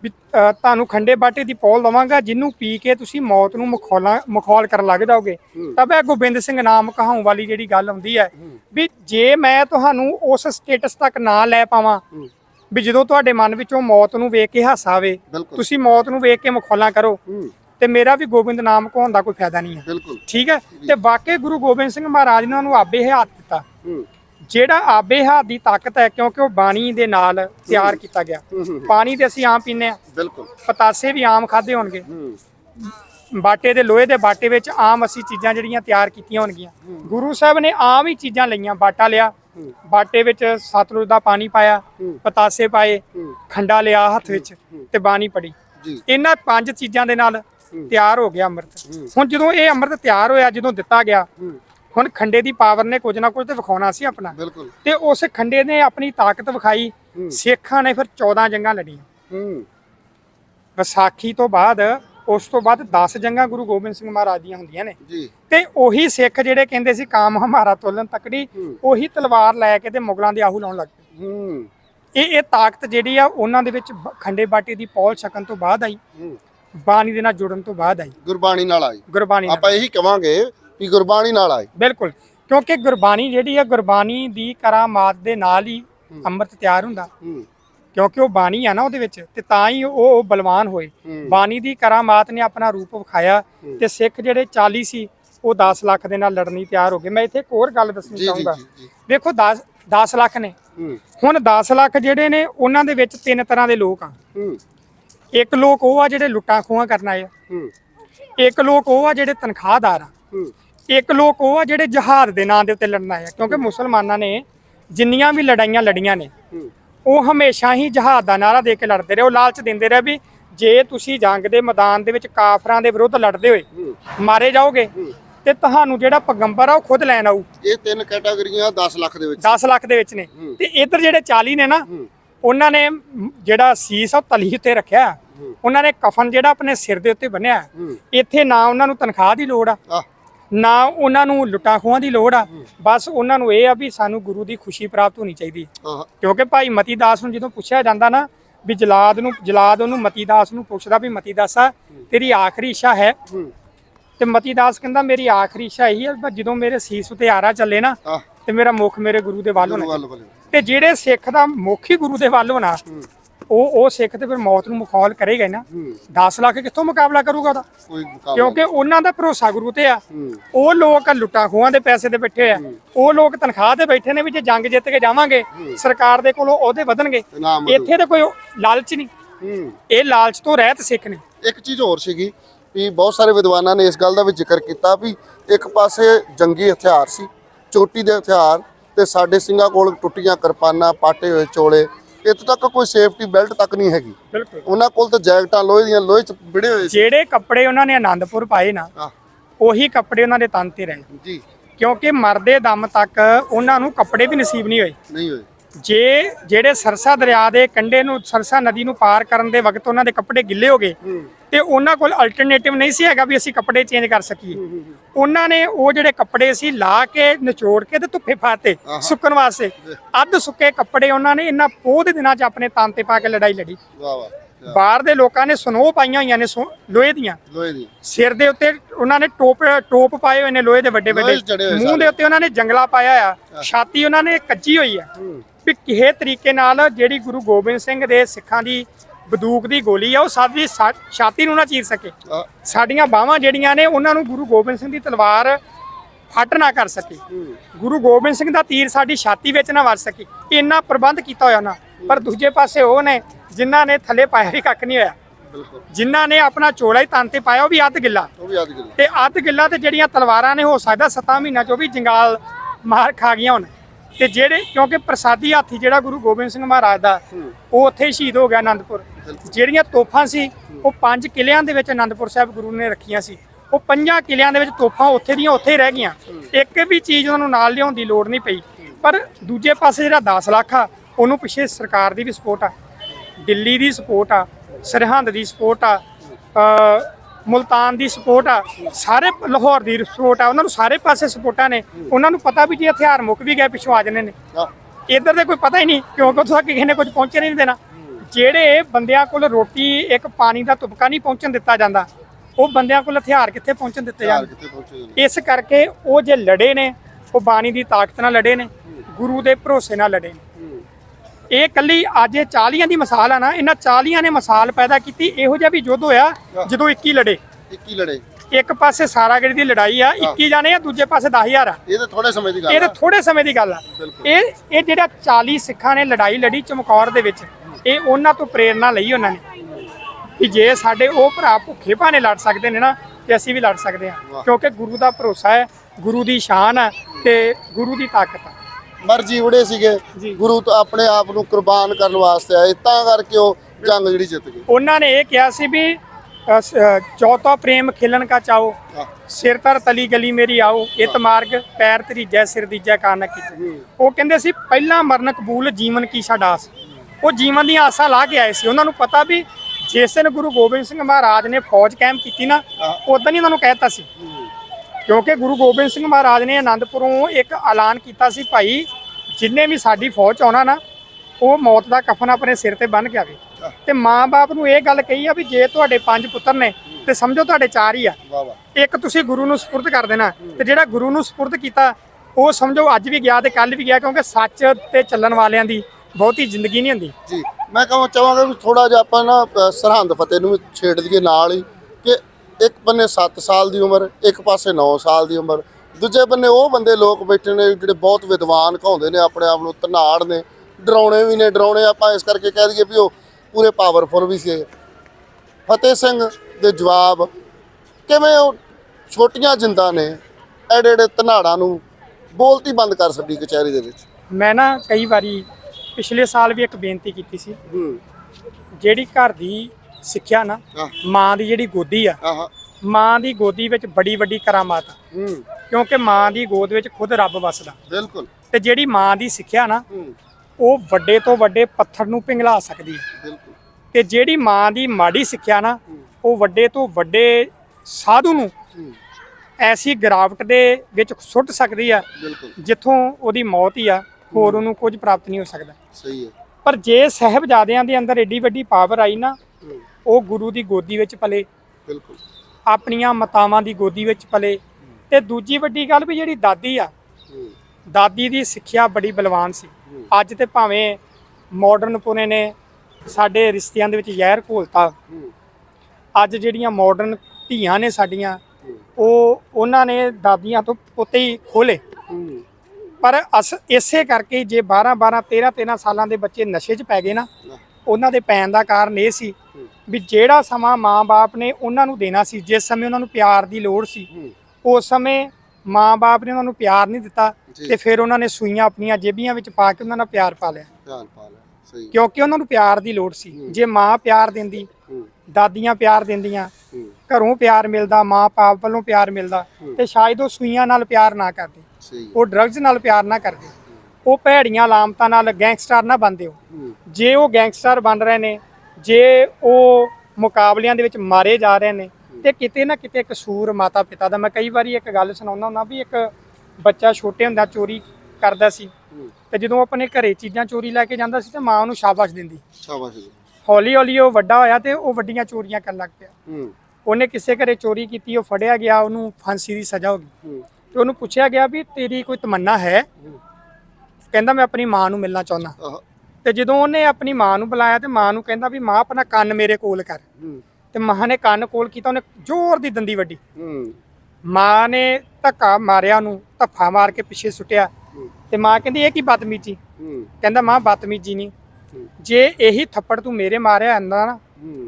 ਵੀ ਤੁਹਾਨੂੰ ਖੰਡੇ ਬਾਟੇ ਦੀ ਪੌਲ ਦਵਾਂਗਾ ਜਿਹਨੂੰ ਪੀ ਕੇ ਤੁਸੀਂ ਮੌਤ ਨੂੰ ਮਖੌਲਾਂ ਮਖੌਲ ਕਰਨ ਲੱਗ ਜਾਓਗੇ। ਤਬ ਇਹ ਗੋਬਿੰਦ ਸਿੰਘ ਨਾਮ ਕਹਾਉਂ ਵਾਲੀ ਜਿਹੜੀ ਗੱਲ ਹੁੰਦੀ ਹੈ ਵੀ ਜੇ ਮੈਂ ਤੁਹਾਨੂੰ ਉਸ ਸਟੇਟਸ ਤੱਕ ਨਾ ਲੈ ਪਾਵਾਂ ਵੀ ਜਦੋਂ ਤੁਹਾਡੇ ਮਨ ਵਿੱਚੋਂ ਮੌਤ ਨੂੰ ਵੇਖ ਕੇ ਹਾਸਾ ਆਵੇ ਤੁਸੀਂ ਮੌਤ ਨੂੰ ਵੇਖ ਕੇ ਮਖੌਲਾਂ ਕਰੋ ਤੇ ਮੇਰਾ ਵੀ ਗੋਬਿੰਦ ਨਾਮ ਕਹਾਉਣ ਦਾ ਕੋਈ ਫਾਇਦਾ ਨਹੀਂ ਹੈ। ਬਿਲਕੁਲ। ਠੀਕ ਹੈ? ਤੇ ਵਾਕਈ ਗੁਰੂ ਗੋਬਿੰਦ ਸਿੰਘ ਮਹਾਰਾਜ ਨੇ ਉਹਨੂੰ ਆਬੇ ਹਯਾਤ ਦਿੱਤਾ ਜਿਹੜਾ ਆਬੇ ਹਯਾਤ ਦੀ ਤਾਕਤ ਹੈ ਕਿਉਂਕਿ ਉਹ ਬਾਣੀ ਦੇ ਨਾਲ ਤਿਆਰ ਕੀਤਾ ਗਿਆ। ਪਾਣੀ ਤੇ ਅਸੀਂ ਆਮ ਪੀਂਦੇ ਆ ਬਿਲਕੁਲ। ਪਤਾਸੇ ਵੀ ਆਮ ਖਾਦੇ ਹੋਣਗੇ। ਬਾਟੇ ਦੇ ਲੋਹੇ ਦੇ ਬਾਟੇ ਵਿੱਚ ਆਮ ਅਸੀਂ ਚੀਜ਼ਾਂ ਜਿਹੜੀਆਂ ਤਿਆਰ ਕੀਤੀਆਂ ਹੋਣਗੀਆਂ। ਗੁਰੂ ਸਾਹਿਬ ਨੇ ਆਮ ਹੀ ਚੀਜ਼ਾਂ ਲਈਆਂ। ਬਾਟਾ ਲਿਆ। ਬਾਟੇ ਵਿੱਚ ਸਤਲੁਜ ਦਾ ਪਾਣੀ ਪਾਇਆ। ਪਤਾਸੇ ਪਾਏ। ਖੰਡਾ ਲਿਆ ਹੱਥ ਵਿੱਚ ਤੇ ਬਾਣੀ ਪੜੀ ਇਹਨਾਂ ਪੰਜ ਚੀਜ਼ਾਂ ਦੇ ਨਾਲ ਤਿਆਰ ਹੋ ਗਿਆ ਅੰਮ੍ਰਿਤ। ਹੁਣ ਜਦੋਂ ਇਹ ਅੰਮ੍ਰਿਤ ਤਿਆਰ ਹੋਇਆ ਜਦੋਂ ਦਿੱਤਾ ਗਿਆ ਹੁਣ ਖੰਡੇ ਦੀ ਪਾਵਰ ਨੇ ਕੁਝ ਨਾ ਕੁਝ ਤੇ ਵਿਖਾਉਣਾ ਸੀ ਆਪਣਾ। ਤੇ ਉਸ ਖੰਡੇ ਨੇ ਆਪਣੀ ਤਾਕਤ ਵਿਖਾਈ। ਸਿੱਖਾਂ ਨੇ ਫਿਰ 14 ਜੰਗਾਂ ਲੜੀਆਂ। ਵਿਸਾਖੀ ਤੋਂ ਬਾਅਦ ਉਸ ਤੋਂ ਬਾਅਦ 10 ਜੰਗਾਂ ਗੁਰੂ ਗੋਬਿੰਦ ਸਿੰਘ ਮਹਾਰਾਜ ਦੀਆਂ ਹੁੰਦੀਆਂ ਨੇ। ਤੇ ਉਹੀ ਸਿੱਖ ਜਿਹੜੇ ਕਹਿੰਦੇ ਸੀ ਕਾਮ ਹਮਾਰਾ ਤੋਲਨ ਤਕੜੀ। ਉਹੀ ਤਲਵਾਰ ਲੈ ਕੇ ਤੇ ਮੁਗਲਾਂ ਦੇ ਆਹੂ ਲਾਉਣ ਲੱਗ ਪਏ। ਇਹ ਇਹ ਤਾਕਤ ਜਿਹੜੀ ਆ ਉਹਨਾਂ ਦੇ ਵਿੱਚ ਖੰਡੇ ਬਾਟੀ ਦੀ ਪੌਲ ਛਕਣ ਤੋਂ ਬਾਅਦ ਆਈ। ਬਾਣੀ ਦੇ ਨਾਲ ਜੁੜਨ ਤੋਂ ਬਾਅਦ ਆਈ। ਗੁਰਬਾਣੀ ਨਾਲ ਆਈ। ਗੁਰਬਾਣੀ ਨਾਲ ਆਪਾਂ ਇਹੀ ਕਵਾਂਗੇ ਵੀ ਗੁਰਬਾਣੀ ਨਾਲ ਆਈ। ਬਿਲਕੁਲ ਕਿਉਂਕਿ ਗੁਰਬਾਣੀ ਜਿਹੜੀ ਆ ਗੁਰਬਾਣੀ ਦੀ ਕਰਾਮਾਤ ਦੇ ਨਾਲ ਹੀ ਅੰਮ੍ਰਿਤ ਤਿਆਰ ਹੁੰਦਾ। ਹੂੰ। ਕਿਉਂਕਿ ਉਹ ਬਾਣੀ ਆ ਨਾ ਉਹਦੇ ਵਿੱਚ ਤੇ ਤਾਂ ਹੀ ਉਹ ਬਲਵਾਨ ਹੋਏ। ਹੂੰ। ਬਾਣੀ ਦੀ ਕਰਾਮਾਤ ਨੇ ਆਪਣਾ ਰੂਪ ਵਿਖਾਇਆ ਤੇ ਸਿੱਖ ਜਿਹੜੇ 40 ਸੀ ਉਹ 10 ਲੱਖ ਦੇ ਨਾਲ ਲੜਨ ਤਿਆਰ ਹੋ ਗਏ। ਮੈਂ ਇੱਥੇ ਇੱਕ ਹੋਰ ਗੱਲ ਦੱਸਣੀ ਜੀ ਚਾਹੂੰਗਾ ਜੀ ਜੀ। ਵੇਖੋ 10 10 ਲੱਖ ਨੇ। ਹੂੰ। ਹੁਣ 10 ਲੱਖ ਜਿਹੜੇ ਨੇ ਉਹਨਾਂ ਦੇ ਵਿੱਚ ਤਿੰਨ ਤਰ੍ਹਾਂ ਦੇ ਲੋਕ ਆ। ਹੂੰ। ਇੱਕ ਲੋਕ ਉਹ ਆ ਜਿਹੜੇ ਲੁੱਟਾਂ ਖੋਹਾਂ ਕਰਨ ਆਏ ਆ। ਇੱਕ ਲੋਕ ਉਹ ਆ ਜਿਹੜੇ ਤਨਖਾਹਦਾਰ ਆ। ਇੱਕ ਲੋਕ ਉਹ ਆ ਜਿਹੜੇ ਜਹਾਦ ਦੇ ਨਾਂ ਦੇ ਉੱਤੇ ਲੜਨ ਆਏ ਆ। ਕਿਉਂਕਿ ਮੁਸਲਮਾਨਾਂ ਨੇ ਜਿੰਨੀਆਂ ਵੀ ਲੜਾਈਆਂ ਲੜੀਆਂ ਨੇ ਉਹ ਹਮੇਸ਼ਾ ਹੀ ਜਹਾਦ ਦਾ ਨਾਰਾ ਦੇ ਕੇ ਲੜਦੇ ਰਹੇ। ਉਹ ਲਾਲਚ ਦਿੰਦੇ ਰਹੇ ਵੀ ਜੇ ਤੁਸੀਂ ਜੰਗ ਦੇ ਮੈਦਾਨ ਦੇ ਵਿੱਚ ਕਾਫਰਾਂ ਦੇ ਵਿਰੁੱਧ ਲੜਦੇ ਹੋਏ ਮਾਰੇ ਜਾਓਗੇ ਤੇ ਤੁਹਾਨੂੰ ਜਿਹੜਾ ਪੈਗੰਬਰ ਆ ਉਹ ਖੁਦ ਲੈਣ ਆਊ। ਇਹ ਤਿੰਨ ਕੈਟਾਗਰੀਆਂ 10 ਲੱਖ ਦੇ ਵਿੱਚ। 10 ਲੱਖ ਦੇ ਵਿੱਚ ਨੇ। ਤੇ ਇੱਧਰ ਜਿਹੜੇ 40 ਨੇ ਨਾ ਉਹਨਾਂ ਨੇ ਜਿਹੜਾ ਸੀਸ ਆ ਉਹ ਤਲੀ ਉੱਤੇ ਰੱਖਿਆ। ਉਹਨਾਂ ਨੇ ਕਫਨ ਜਿਹੜਾ ਆਪਣੇ ਸਿਰ ਦੇ ਉੱਤੇ ਬੰਨਿਆ ਇੱਥੇ ਨਾ ਉਹਨਾਂ ਨੂੰ ਤਨਖਾਹ ਦੀ ਲੋੜ ਆ। ਆ ਨਾ ਉਹਨਾਂ ਨੂੰ ਲੁੱਟਾਂ ਖੋਹਾਂ ਦੀ ਲੋੜ ਆ। ਬਸ ਉਹਨਾਂ ਨੂੰ ਇਹ ਆ ਵੀ ਸਾਨੂੰ ਗੁਰੂ ਦੀ ਖੁਸ਼ੀ ਪ੍ਰਾਪਤ ਹੋਣੀ ਚਾਹੀਦੀ ਕਿਉਂਕਿ ਭਾਈ ਮਤੀ ਦਾਸ ਨੂੰ ਜਦੋਂ ਪੁੱਛਿਆ ਜਾਂਦਾ ਨਾ ਵੀ ਜਲਾਦ ਨੂੰ ਜਲਾਦ ਉਹਨੂੰ ਮਤੀ ਦਾਸ ਨੂੰ ਪੁੱਛਦਾ ਵੀ ਮਤੀ ਦਾਸਾ ਤੇਰੀ ਆਖਰੀ ਇੱਛਾ ਹੈ। ਤੇ ਮਤੀ ਦਾਸ ਕਹਿੰਦਾ ਮੇਰੀ ਆਖਰੀ ਇੱਛਾ ਇਹੀ ਹੈ ਵੀ ਜਦੋਂ ਮੇਰੇ ਸੀਸ ਉਤੇ ਆਰਾ ਚੱਲੇ ਨਾ ਆ ਤੇ ਮੇਰਾ ਮੁਖ ਮੇਰੇ ਗੁਰੂ ਦੇ ਵੱਲ ਹੋਣਾ। ਤੇ ਜਿਹੜੇ ਸਿੱਖ ਦਾ ਮੁੱਖ ਗੁਰੂ ਦੇ ਵੱਲ ਹੂੰ। ਉਹ ਉਹ ਸਿੱਖ ਤੇ ਫਿਰ ਮੌਤ ਨੂੰ ਮਖੌਲ ਕਰੇਗਾ ਨਾ। ਹੂੰ। 10 ਲੱਖ ਕਿੱਥੋਂ ਮੁਕਾਬਲਾ ਕਰੂਗਾ ਉਹਦਾ? ਕਿਉਂਕਿ ਉਹਨਾਂ ਦਾ ਭਰੋਸਾ ਗੁਰੂ ਤੇ ਆ। ਉਹ ਲੋਕ ਲੁੱਟਾਂ ਖੋਹਾਂ ਦੇ ਪੈਸੇ ਤੇ ਬੈਠੇ ਆ। ਉਹ ਲੋਕ ਤਨਖਾਹ ਤੇ ਬੈਠੇ ਨੇ ਵੀ ਜੇ ਜੰਗ ਜਿੱਤ ਕੇ ਜਾਵਾਂਗੇ ਸਰਕਾਰ ਦੇ ਕੋਲੋਂ ਉਹਦੇ ਵਧਣਗੇ। ਇੱਥੇ ਤੇ ਕੋਈ ਲਾਲਚ ਨਹੀਂ। ਇਹ ਲਾਲਚ ਤੋਂ ਰਹਿਤ ਸਿੱਖ ਨੇ। ਇੱਕ ਚੀਜ਼ ਹੋਰ ਸੀਗੀ ਵੀ ਬਹੁਤ ਸਾਰੇ ਵਿਦਵਾਨਾਂ ਨੇ ਇਸ ਗੱਲ ਦਾ ਵੀ ਜ਼ਿਕਰ ਕੀਤਾ ਵੀ ਇੱਕ ਪਾਸੇ ਜੰਗੀ ਹਥਿਆਰ ਸੀ ਚੋਟੀ ਦੇ ਹਥਿਆਰ ਤੇ ਸਾਡੇ ਸਿੰਘਾਂ ਕੋਲ ਟੁੱਟੀਆਂ ਕਿਰਪਾਨਾਂ ਪਾਟੇ ਹੋਏ ਚੋਲੇ ਇੱਥੇ ਤੱਕ ਕੋਈ ਸੇਫਟੀ ਬੈਲਟ ਤੱਕ ਨਹੀਂ ਹੈਗੀ। ਬਿਲਕੁਲ। ਉਹਨਾਂ ਕੋਲ ਤਾਂ ਜੈਕਟਾਂ ਲੋਹੇ ਦੀਆਂ ਲੋਹੇ ਚ ਵਿੜੇ ਹੋਏ ਸੀ। ਜਿਹੜੇ ਕੱਪੜੇ ਉਹਨਾਂ ਨੇ ਆਨੰਦਪੁਰ ਪਾਏ ਨਾ ਉਹੀ ਕੱਪੜੇ ਉਹਨਾਂ ਦੇ ਤਨ ਤੇ ਰਹੇ ਜੀ। ਕਿਉਂਕਿ ਮਰਦੇ ਦਮ ਤੱਕ ਉਹਨਾਂ ਨੂੰ ਕੱਪੜੇ ਵੀ ਨਸੀਬ ਨਹੀਂ ਹੋਏ। ਨਹੀਂ ਹੋਏ। ਜੇ ਜਿਹੜੇ ਸਰਸਾ ਦਰਿਆ ਦੇ ਕੰਢੇ ਨੂੰ ਸਰਸਾ ਨਦੀ ਨੂੰ ਪਾਰ ਕਰਨ ਦੇ ਵਕਤ ਉਹਨਾਂ ਦੇ ਕੱਪੜੇ ਗਿੱਲੇ ਹੋ ਗਏ ਤੇ ਉਹਨਾਂ ਕੋਲ ਅਲਟਰਨੇਟਿਵ ਨਹੀਂ ਸੀ ਹੈਗਾ ਵੀ ਅਸੀਂ ਕੱਪੜੇ ਚੇਂਜ ਕਰ ਸਕੀਏ। ਉਹਨਾਂ ਨੇ ਉਹ ਜਿਹੜੇ ਕੱਪੜੇ ਸੀ ਲਾ ਕੇ ਨਿਚੋੜ ਕੇ ਤੇ ਧੁੱਪੇ ਪਾਤੇ। ਸੁੱਕਣ ਵਾਸਤੇ। ਅੱਧ ਸੁੱਕੇ ਕੱਪੜੇ ਉਹਨਾਂ ਨੇ ਇਹਨਾਂ ਪੋਹ ਦੇ ਦਿਨਾਂ 'ਚ ਆਪਣੇ ਤਨ ਤੇ ਪਾ ਕੇ ਲੜਾਈ ਲੜੀ। ਵਾਹ ਵਾਹ ਬਾਹਰ ਦੇ ਲੋਕਾਂ ਨੇ ਸਨੋ ਪਾਈਆਂ ਹੋਈਆਂ ਨੇ ਲੋਹੇ ਦੀਆਂ। ਲੋਹੇ ਦੀ। ਸਿਰ ਦੇ ਉੱਤੇ ਉਹਨਾਂ ਨੇ ਟੋਪ ਟੋਪ ਪਾਏ ਹੋਏ ਨੇ ਲੋਹੇ ਦੇ ਵੱਡੇ ਵੱਡੇ ਮੂੰਹ। ਦੇ ਉੱਤੇ ਉਹਨਾਂ ਨੇ ਜੰਗਲਾ ਪਾਇਆ ਆ ਛਾਤੀ ਉਹਨਾਂ ਨੇ ਕੱਚੀ ਹੋਈ ਆ। ਵੀ ਕਿਸੇ ਤਰੀਕੇ ਨਾਲ ਜਿਹੜੀ ਗੁਰੂ ਗੋਬਿੰਦ ਸਿੰਘ ਦੇ ਸਿੱਖਾਂ ਦੀ ਬੰਦੂਕ ਦੀ ਗੋਲੀ ਆ ਉਹ ਸਾਡੀ ਸਾ- ਛਾਤੀ ਨੂੰ ਨਾ ਚੀਰ ਸਕੇ। ਸਾਡੀਆਂ ਬਾਹਾਂ ਜਿਹੜੀਆਂ ਨੇ ਉਹਨਾਂ ਨੂੰ ਗੁਰੂ ਗੋਬਿੰਦ ਸਿੰਘ ਦੀ ਤਲਵਾਰ ਫੱਟ ਨਾ ਕਰ ਸਕੇ। ਹੂੰ। ਗੁਰੂ ਗੋਬਿੰਦ ਸਿੰਘ ਦਾ ਤੀਰ ਸਾਡੀ ਛਾਤੀ ਵਿੱਚ ਨਾ ਵੱਜ ਸਕੇ। ਇੰਨਾ ਪ੍ਰਬੰਧ ਕੀਤਾ ਹੋਇਆ ਨਾ। ਪਰ ਦੂਜੇ ਪਾਸੇ ਉਹ ਨੇ ਜਿਨ੍ਹਾਂ ਨੇ ਥੱਲੇ ਪਾਇਆ ਵੀ ਕੱਖ ਨਹੀਂ ਹੋਇਆ। ਜਿਨ੍ਹਾਂ ਨੇ ਆਪਣਾ ਚੋਲਾ ਹੀ ਤਨ ਤੇ ਪਾਇਆ ਉਹ ਵੀ ਅੱਧ ਗਿੱਲਾ। ਉਹ ਵੀ ਯਾਦ ਗਿਲ। ਤੇ ਅੱਧ ਗਿੱਲਾ ਤੇ ਜਿਹੜੀਆਂ ਤਲਵਾਰਾਂ ਨੇ ਹੋ ਸਕਦਾ 7 ਮਹੀਨਿਆਂ ਚ ਉਹ ਵੀ ਜੰਗਾਲ ਮਾਰ ਖਾ ਗਈਆਂ ਹੁਣ। ਤੇ ਜਿਹੜੇ ਕਿਉਂਕਿ ਪ੍ਰਸਾਦੀ ਹਾਥੀ ਜਿਹੜਾ ਗੁਰੂ ਗੋਬਿੰਦ ਸਿੰਘ ਮਹਾਰਾਜ ਦਾ ਉਹ ਉੱਥੇ ਸ਼ਹੀਦ ਹੋ ਗਿਆ ਆਨੰਦਪੁਰ ਜਿਹੜੀਆਂ ਤੋਫਾਂ ਸੀ ਉਹ ਪੰਜ ਕਿਲਿਆਂ ਦੇ ਵਿੱਚ ਆਨੰਦਪੁਰ ਸਾਹਿਬ ਗੁਰੂ ਨੇ ਰੱਖੀਆਂ ਸੀ। ਉਹ ਪੰਜਾਂ ਕਿਲਿਆਂ ਦੇ ਵਿੱਚ ਤੋਫਾਂ ਉੱਥੇ ਦੀਆਂ ਉੱਥੇ ਰਹਿ ਗਈਆਂ। ਇੱਕ ਵੀ ਚੀਜ਼ ਉਹਨਾਂ ਨੂੰ ਨਾਲ ਲਿਆਉਣ ਦੀ ਲੋੜ ਨਹੀਂ ਪਈ। ਪਰ ਦੂਜੇ ਪਾਸੇ ਜਿਹੜਾ 10 ਲੱਖ ਆ ਉਹਨੂੰ ਪਿੱਛੇ ਸਰਕਾਰ ਦੀ ਵੀ ਸਪੋਰਟ ਆ। ਦਿੱਲੀ ਦੀ ਸਪੋਰਟ ਆ ਸਰਹੰਦ ਦੀ ਸਪੋਰਟ ਆ ਮੁਲਤਾਨ ਦੀ ਸਪੋਰਟ ਆ ਸਾਰੇ ਲਾਹੌਰ ਦੀ ਸਪੋਰਟ ਆ ਉਹਨਾਂ ਨੂੰ ਸਾਰੇ ਪਾਸੇ ਸਪੋਰਟਾਂ ਨੇ। ਉਹਨਾਂ ਨੂੰ ਪਤਾ ਵੀ ਜੇ ਹਥਿਆਰ ਮੁੱਕ ਵੀ ਗਏ ਪਿੱਛੋਂ ਆ ਜਾਣੇ ਨੇ। ਇੱਧਰ ਦੇ ਕੋਈ ਪਤਾ ਹੀ ਨਹੀਂ ਕਿਉਂਕਿ ਉੱਥੋਂ ਤੱਕ ਕਿਸੇ ਨੇ ਕੁਝ ਪਹੁੰਚਣ ਹੀ ਨਹੀਂ ਦੇਣਾ। ਜਿਹੜੇ ਬੰਦਿਆਂ ਕੋਲ ਰੋਟੀ ਇੱਕ ਪਾਣੀ ਦਾ ਤੁਪਕਾ ਨਹੀਂ ਪਹੁੰਚਣ ਦਿੱਤਾ ਜਾਂਦਾ ਉਹ ਬੰਦਿਆਂ ਕੋਲ ਹਥਿਆਰ ਕਿੱਥੇ ਪਹੁੰਚਣ ਦਿੱਤੇ ਜਾਂਦੇ ਪਹੁੰਚੇ ਇਸ ਕਰਕੇ ਉਹ ਜੇ ਲੜੇ ਨੇ ਉਹ ਬਾਣੀ ਦੀ ਤਾਕਤ ਨਾਲ ਲੜੇ ਨੇ ਗੁਰੂ ਦੇ ਭਰੋਸੇ ਨਾਲ ਲੜੇ ਨੇ। ਇਹ ਕੱਲੀ ਅੱਜ ਇਹ 40 ਦੀ ਮਿਸਾਲ ਆ ਨਾ ਇਹਨਾਂ 40 ਨੇ ਮਿਸਾਲ ਪੈਦਾ ਕੀਤੀ ਇਹੋ ਜਿਹਾ ਵੀ ਯੁੱਧ ਹੋਇਆ ਜਦੋਂ 21 ਲੜੇ। 21 ਲੜੇ। ਇੱਕ ਪਾਸੇ ਸਾਰਾਗੜੀ ਦੀ ਲੜਾਈ ਆ 21 ਜਾਣੇ ਆ ਦੂਜੇ ਪਾਸੇ 10000 ਆ। ਇਹ ਤਾਂ ਥੋੜੇ ਸਮੇਂ ਦੀ ਗੱਲ ਇਹ ਤਾਂ ਆ ਥੋੜੇ ਸਮੇਂ ਦੀ ਗੱਲ ਆ। ਇਹ ਇਹ ਜਿਹੜਾ 40 ਸਿੱਖਾਂ ਨੇ ਲੜਾਈ ਲੜੀ ਚਮਕੌਰ ਦੇ ਵਿੱਚ ਇਹ ਉਹਨਾਂ ਤੋਂ ਪ੍ਰੇਰਣਾ ਲਈ ਉਹਨਾਂ ਨੇ। ਕਿ ਜੇ ਸਾਡੇ ਉਹ ਭਰਾ ਭੁੱਖੇ ਭਾਣੇ ਲੜ ਸਕਦੇ ਨੇ ਨਾ ਤੇ ਅਸੀਂ ਵੀ ਲੜ ਸਕਦੇ ਹਾਂ। ਕਿਉਂਕਿ ਗੁਰੂ ਦਾ ਭਰੋਸਾ ਹੈ ਗੁਰੂ ਦੀ ਸ਼ਾਨ ਹੈ ਤੇ ਗੁਰੂ ਦੀ ਤਾਕਤ ਹੈ ਮਰ ਜੀਵੜੇ ਸੀਗੇ। ਗੁਰੂ ਤਾਂ ਆਪਣੇ ਆਪ ਨੂੰ ਕੁਰਬਾਨ ਕਰਨ ਵਾਸਤੇ ਆਏ। ਤਾਂ ਕਰਕੇ ਉਹ ਜੰਗ ਜਿਹੜੀ ਜਿੱਤ ਗਏ। ਉਹਨਾਂ ਨੇ ਇਹ ਕਿਹਾ ਸੀ ਵੀ ਚੌਥਾ ਪ੍ਰੇਮ ਖਿਲਣ ਕਾ ਚਾਓ ਸਿਰ ਤਰ ਤਲੀ ਗਲੀ ਮੇਰੀ ਆਓ। ਇਤ ਮਾਰਗ ਪੈਰ ਤਰੀਜੈ ਸਿਰ ਦੀਜੈ ਕਾਨ ਕੀਤੇ ਉਹ ਕਹਿੰਦੇ ਸੀ ਪਹਿਲਾ ਮਰਨ ਕਬੂਲ ਜੀਵਨ ਕੀ ਛਡਾਸ ਉਹ ਜੀਵਨ ਦੀਆਂ ਆਸਾਂ ਲਾ ਕੇ ਆਏ ਸੀ। ਉਹਨਾਂ ਨੂੰ ਪਤਾ ਵੀ ਜਿਸ ਦਿਨ ਗੁਰੂ ਗੋਬਿੰਦ ਸਿੰਘ ਮਹਾਰਾਜ ਨੇ ਫੌਜ ਕਾਇਮ ਕੀਤੀ ਨਾ ਉਦੋਂ ਹੀ ਉਹਨਾਂ ਨੂੰ ਕਹਿਤਾ ਸੀ। ਕਿਉਂਕਿ ਗੁਰੂ ਗੋਬਿੰਦ ਸਿੰਘ ਮਹਾਰਾਜ ਨੇ ਆਨੰਦਪੁਰੋਂ ਇੱਕ ਐਲਾਨ ਕੀਤਾ ਸੀ ਭਾਈ ਜਿੰਨੇ ਵੀ ਸਾਡੀ ਫੌਜ ਚ ਆਉਣਾ ਨਾ ਉਹ ਮੌਤ ਦਾ ਕਫਨ ਆਪਣੇ ਸਿਰ ਤੇ ਬੰਨ੍ਹ ਕੇ ਆਵੇ। ਤੇ ਮਾਂ-ਬਾਪ ਨੂੰ ਇਹ ਗੱਲ ਕਹੀ ਆ ਵੀ ਜੇ ਤੁਹਾਡੇ ਪੰਜ ਪੁੱਤਰ ਨੇ ਤੇ ਸਮਝੋ ਤੁਹਾਡੇ ਚਾਰ ਹੀ ਆ। ਇੱਕ ਤੁਸੀਂ ਗੁਰੂ ਨੂੰ ਸਪੁਰਦ ਕਰ ਦੇਣਾ ਤੇ ਜਿਹੜਾ ਗੁਰੂ ਨੂੰ ਸਪੁਰਦ ਕੀਤਾ ਉਹ ਸਮਝੋ ਅੱਜ ਵੀ ਗਿਆ ਤੇ ਕੱਲ ਵੀ ਗਿਆ ਕਿਉਂਕਿ ਸੱਚ ਤੇ ਚੱਲਣ ਵਾਲਿਆਂ ਦੀ ਬਹੁਤੀ ਜ਼ਿੰਦਗੀ ਨਹੀਂ ਹੁੰਦੀ। ਜੀ ਮੈਂ ਕਹਾਂ ਚਾਹਾਂਗਾ ਵੀ ਥੋੜਾ ਜਿਹਾ ਆਪਾਂ ਨਾ ਸਰਹੰਦ ਫਤਿਹ ਨੂੰ ਛੇੜ ਦਈਏ ਨਾਲ ਹੀ। ਇੱਕ ਬੰਨੇ 7 ਸਾਲ ਦੀ ਉਮਰ ਇੱਕ ਪਾਸੇ 9 ਸਾਲ ਦੀ ਉਮਰ। ਦੂਜੇ ਬੰਨੇ ਉਹ ਬੰਦੇ ਲੋਕ ਬੈਠੇ ਨੇ ਜਿਹੜੇ ਬਹੁਤ ਵਿਦਵਾਨ ਕਹਾਉਂਦੇ ਨੇ ਆਪਣੇ ਆਪ ਨੂੰ ਧਨਾੜ ਨੇ ਡਰਾਉਣੇ ਵੀ ਨੇ ਡਰਾਉਣੇ ਆਪਾਂ ਇਸ ਕਰਕੇ ਕਹਿ ਦਈਏ ਵੀ ਉਹ ਪੂਰੇ ਪਾਵਰਫੁਲ ਵੀ ਸੀ ਫਤਿਹ ਸਿੰਘ ਦੇ ਜਵਾਬ ਕਿਵੇਂ ਉਹ ਛੋਟੀਆਂ ਜਿੰਦਾਂ ਨੇ ਐਡੇ ਐਡੇ ਧਨਾੜਾਂ ਨੂੰ ਬੋਲਤੀ ਬੰਦ ਕਰ ਛੱਡੀ ਕਚਹਿਰੀ ਦੇ ਵਿੱਚ? ਮੈਂ ਨਾ ਕਈ ਵਾਰੀ ਪਿਛਲੇ ਸਾਲ ਵੀ ਇੱਕ ਬੇਨਤੀ ਕੀਤੀ ਸੀ। ਜਿਹੜੀ ਘਰ ਦੀ ਸਿੱਖਿਆ ਨਾ ਮਾਂ ਦੀ ਜਿਹੜੀ ਗੋਦੀ ਆ ਮਾਂ ਦੀ ਗੋਦੀ ਵਿੱਚ ਬੜੀ ਵੱਡੀ ਕਰਾਮਾਤ ਆ ਹੂੰ। ਕਿਉਂਕਿ ਮਾਂ ਦੀ ਗੋਦ ਵਿੱਚ ਖੁਦ ਰੱਬ ਵਸਦਾ। ਬਿਲਕੁਲ। ਤੇ ਜਿਹੜੀ ਮਾਂ ਦੀ ਸਿੱਖਿਆ ਨਾ ਉਹ ਵੱਡੇ ਤੋਂ ਵੱਡੇ ਪੱਥਰ ਨੂੰ ਪਿਘਲਾ ਸਕਦੀ ਹੈ ਬਿਲਕੁਲ। ਤੇ ਜਿਹੜੀ ਮਾਂ ਦੀ ਮਾੜੀ ਸਿੱਖਿਆ ਨਾ ਉਹ ਵੱਡੇ ਤੋਂ ਵੱਡੇ ਸਾਧੂ ਨੂੰ ਐਸੀ ਗਿਰਾਵਟ ਦੇ ਵਿੱਚ ਸੁੱਟ ਸਕਦੀ ਆ ਜਿੱਥੋਂ ਉਹਦੀ ਮੌਤ ਹੀ ਆ ਹੋਰ ਉਹਨੂੰ ਕੁਝ ਪ੍ਰਾਪਤ ਨਹੀਂ ਹੋ ਸਕਦਾ। ਸਹੀ ਹੈ। ਪਰ ਜੇ ਸਹਿਬਜ਼ਾਦਿਆਂ ਦੇ ਅੰਦਰ ਏਡੀ ਵੱਡੀ ਪਾਵਰ ਆਈ ਨਾ ਉਹ ਗੁਰੂ ਦੀ ਗੋਦੀ ਵਿੱਚ ਪਲੇ। ਬਿਲਕੁਲ। ਆਪਣੀਆਂ ਮਤਾਵਾਂ ਦੀ ਗੋਦੀ ਵਿੱਚ ਪਲੇ। ਤੇ ਦੂਜੀ ਵੱਡੀ ਗੱਲ ਵੀ ਜਿਹੜੀ ਦਾਦੀ ਆ ਦਾਦੀ ਦੀ ਸਿੱਖਿਆ ਬੜੀ ਬਲਵਾਨ ਸੀ। ਅੱਜ ਤੇ ਭਾਵੇਂ ਮਾਡਰਨ ਪੁਨੇ ਨੇ ਸਾਡੇ ਰਿਸ਼ਤਿਆਂ ਦੇ ਵਿੱਚ ਜ਼ਹਿਰ ਘੋਲਤਾ। ਅੱਜ ਜਿਹੜੀਆਂ ਮਾਡਰਨ ਧੀਆਂ ਨੇ ਸਾਡੀਆਂ ਉਹ ਉਹਨਾਂ ਨੇ ਦਾਦੀਆਂ ਤੋਂ ਪੁੱਤੇ ਹੀ ਖੋਲੇ। ਪਰ ਅਸ ਇਸੇ ਕਰਕੇ ਜੇ 12 12 13 13 ਸਾਲਾਂ ਦੇ ਬੱਚੇ ਨਸ਼ੇ 'ਚ ਪੈ ਗਏ ਨਾ ਉਹਨਾਂ ਦੇ ਪੈਣ ਦਾ ਕਾਰਨ ਇਹ ਸੀ ਵੀ ਜਿਹੜਾ ਸਮਾਂ ਮਾਂ-ਬਾਪ ਨੇ ਉਹਨਾਂ ਨੂੰ ਦੇਣਾ ਸੀ ਜਿਸ ਸਮੇਂ ਉਹਨਾਂ ਨੂੰ ਪਿਆਰ ਦੀ ਲੋੜ ਸੀ ਉਸ ਸਮੇਂ ਮਾਂ-ਬਾਪ ਨੇ ਉਹਨਾਂ ਨੂੰ ਪਿਆਰ ਨਹੀਂ ਦਿੱਤਾ। ਤੇ ਫਿਰ ਉਹਨਾਂ ਨੇ ਸੂਈਆਂ ਆਪਣੀਆਂ ਜੇਬੀਆਂ ਵਿੱਚ ਪਾ ਕੇ ਉਹਨਾਂ ਨਾਲ ਪਿਆਰ ਪਾ ਲਿਆ। ਪਾ ਸਹੀ ਕਿਉਂਕਿ ਉਹਨਾਂ ਨੂੰ ਪਿਆਰ ਦੀ ਲੋੜ ਸੀ। ਜੇ ਮਾਂ ਪਿਆਰ ਦਿੰਦੀ ਦਾਦੀਆਂ ਪਿਆਰ ਦਿੰਦੀਆਂ ਘਰੋਂ ਪਿਆਰ ਮਿਲਦਾ ਮਾਂ ਬਾਪ ਵੱਲੋਂ ਪਿਆਰ ਮਿਲਦਾ ਤੇ ਸ਼ਾਇਦ ਉਹ ਸੂਈਆਂ ਨਾਲ ਪਿਆਰ ਨਾ ਕਰਦੇ। ਉਹ ਡਰੱਗਸ ਨਾਲ ਪਿਆਰ ਨਾ ਕਰਦੇ। ਉਹ ਭੈੜੀਆਂ ਲਾਮਤਾਂ ਨਾਲ ਗੈਂਗਸਟਰ ਨਾ ਬਣਦੇ ਹੂੰ, ਜੇ ਉਹ ਗੈਂਗਸਟਰ ਬਣ ਰਹੇ ਨੇ ਜੇ ਉਹ ਮੁਕਾਬਲਿਆਂ ਦੇ ਵਿੱਚ ਮਾਰੇ ਜਾ ਰਹੇ ਨੇ ਤੇ ਕਿਤੇ ਨਾ ਕਿਤੇ ਕਸੂਰ ਮਾਤਾ ਪਿਤਾ ਦਾ ਮੈਂ ਕਈ ਵਾਰੀ ਇੱਕ ਗੱਲ ਸੁਣਾਉਂਦਾ ਹੁੰਦਾ ਵੀ ਇੱਕ ਬੱਚਾ ਛੋਟੇ ਹੁੰਦਾ ਚੋਰੀ ਕਰਦਾ ਸੀ ਤੇ ਜਦੋਂ ਆਪਣੇ ਘਰੇ ਚੀਜ਼ਾਂ ਚੋਰੀ ਲੈ ਕੇ ਜਾਂਦਾ ਸੀ ਤੇ ਮਾਂ ਉਹਨੂੰ ਸ਼ਾਬਾਸ਼ ਦਿੰਦੀ। ਸ਼ਾਬਾਸ਼। ਹੌਲੀ ਹੌਲੀ ਉਹ ਵੱਡਾ ਹੋਇਆ ਤੇ ਉਹ ਵੱਡੀਆਂ ਚੋਰੀਆਂ ਕਰਨ ਲੱਗ ਪਿਆ। ਉਹਨੇ ਕਿਸੇ ਘਰੇ ਚੋਰੀ ਕੀਤੀ ਉਹ ਫੜਿਆ ਗਿਆ ਉਹਨੂੰ ਫਾਂਸੀ ਦੀ ਸਜ਼ਾ ਹੋ ਗਈ। ਤੇ ਉਹਨੂੰ ਪੁੱਛਿਆ ਗਿਆ ਵੀ ਤੇਰੀ ਕੋਈ ਤਮੰਨਾ ਹੈ। ਕਹਿੰਦਾ ਮੈਂ ਆਪਣੀ ਮਾਂ ਨੂੰ ਮਿਲਣਾ ਚਾਹੁੰਦਾ। ਤੇ ਜਦੋਂ ਉਹਨੇ ਆਪਣੀ ਮਾਂ ਨੂੰ ਬੁਲਾਇਆ ਤੇ ਮਾਂ ਨੂੰ ਕਹਿੰਦਾ ਵੀ ਮਾਂ ਆਪਣਾ ਕੰਨ ਮੇਰੇ ਕੋਲ ਕਰ। ਤੇ ਮਾਂ ਨੇ ਕੰਨ ਕੋਲ ਕੀਤਾ ਉਹਨੇ ਜ਼ੋਰ ਦੀ ਦੰਦੀ ਵੱਡੀ ਮਾਂ ਨੇ ਧੱਕਾ ਮਾਰਿਆ ਉਹਨੂੰ ਧੱਫਾ ਮਾਰ ਕੇ ਪਿੱਛੇ ਸੁੱਟਿਆ। ਤੇ ਮਾਂ ਕਹਿੰਦੀ ਇਹ ਕੀ ਬਦਤਮੀਜੀ? ਹੂੰ, ਕਹਿੰਦਾ ਮਾਂ ਬਦਤਮੀਜੀ ਨਹੀਂ। ਜੇ ਇਹੀ ਥੱਪੜ ਤੂੰ ਮੇਰੇ ਮਾਰਿਆ ਹੁੰਦਾ ਨਾ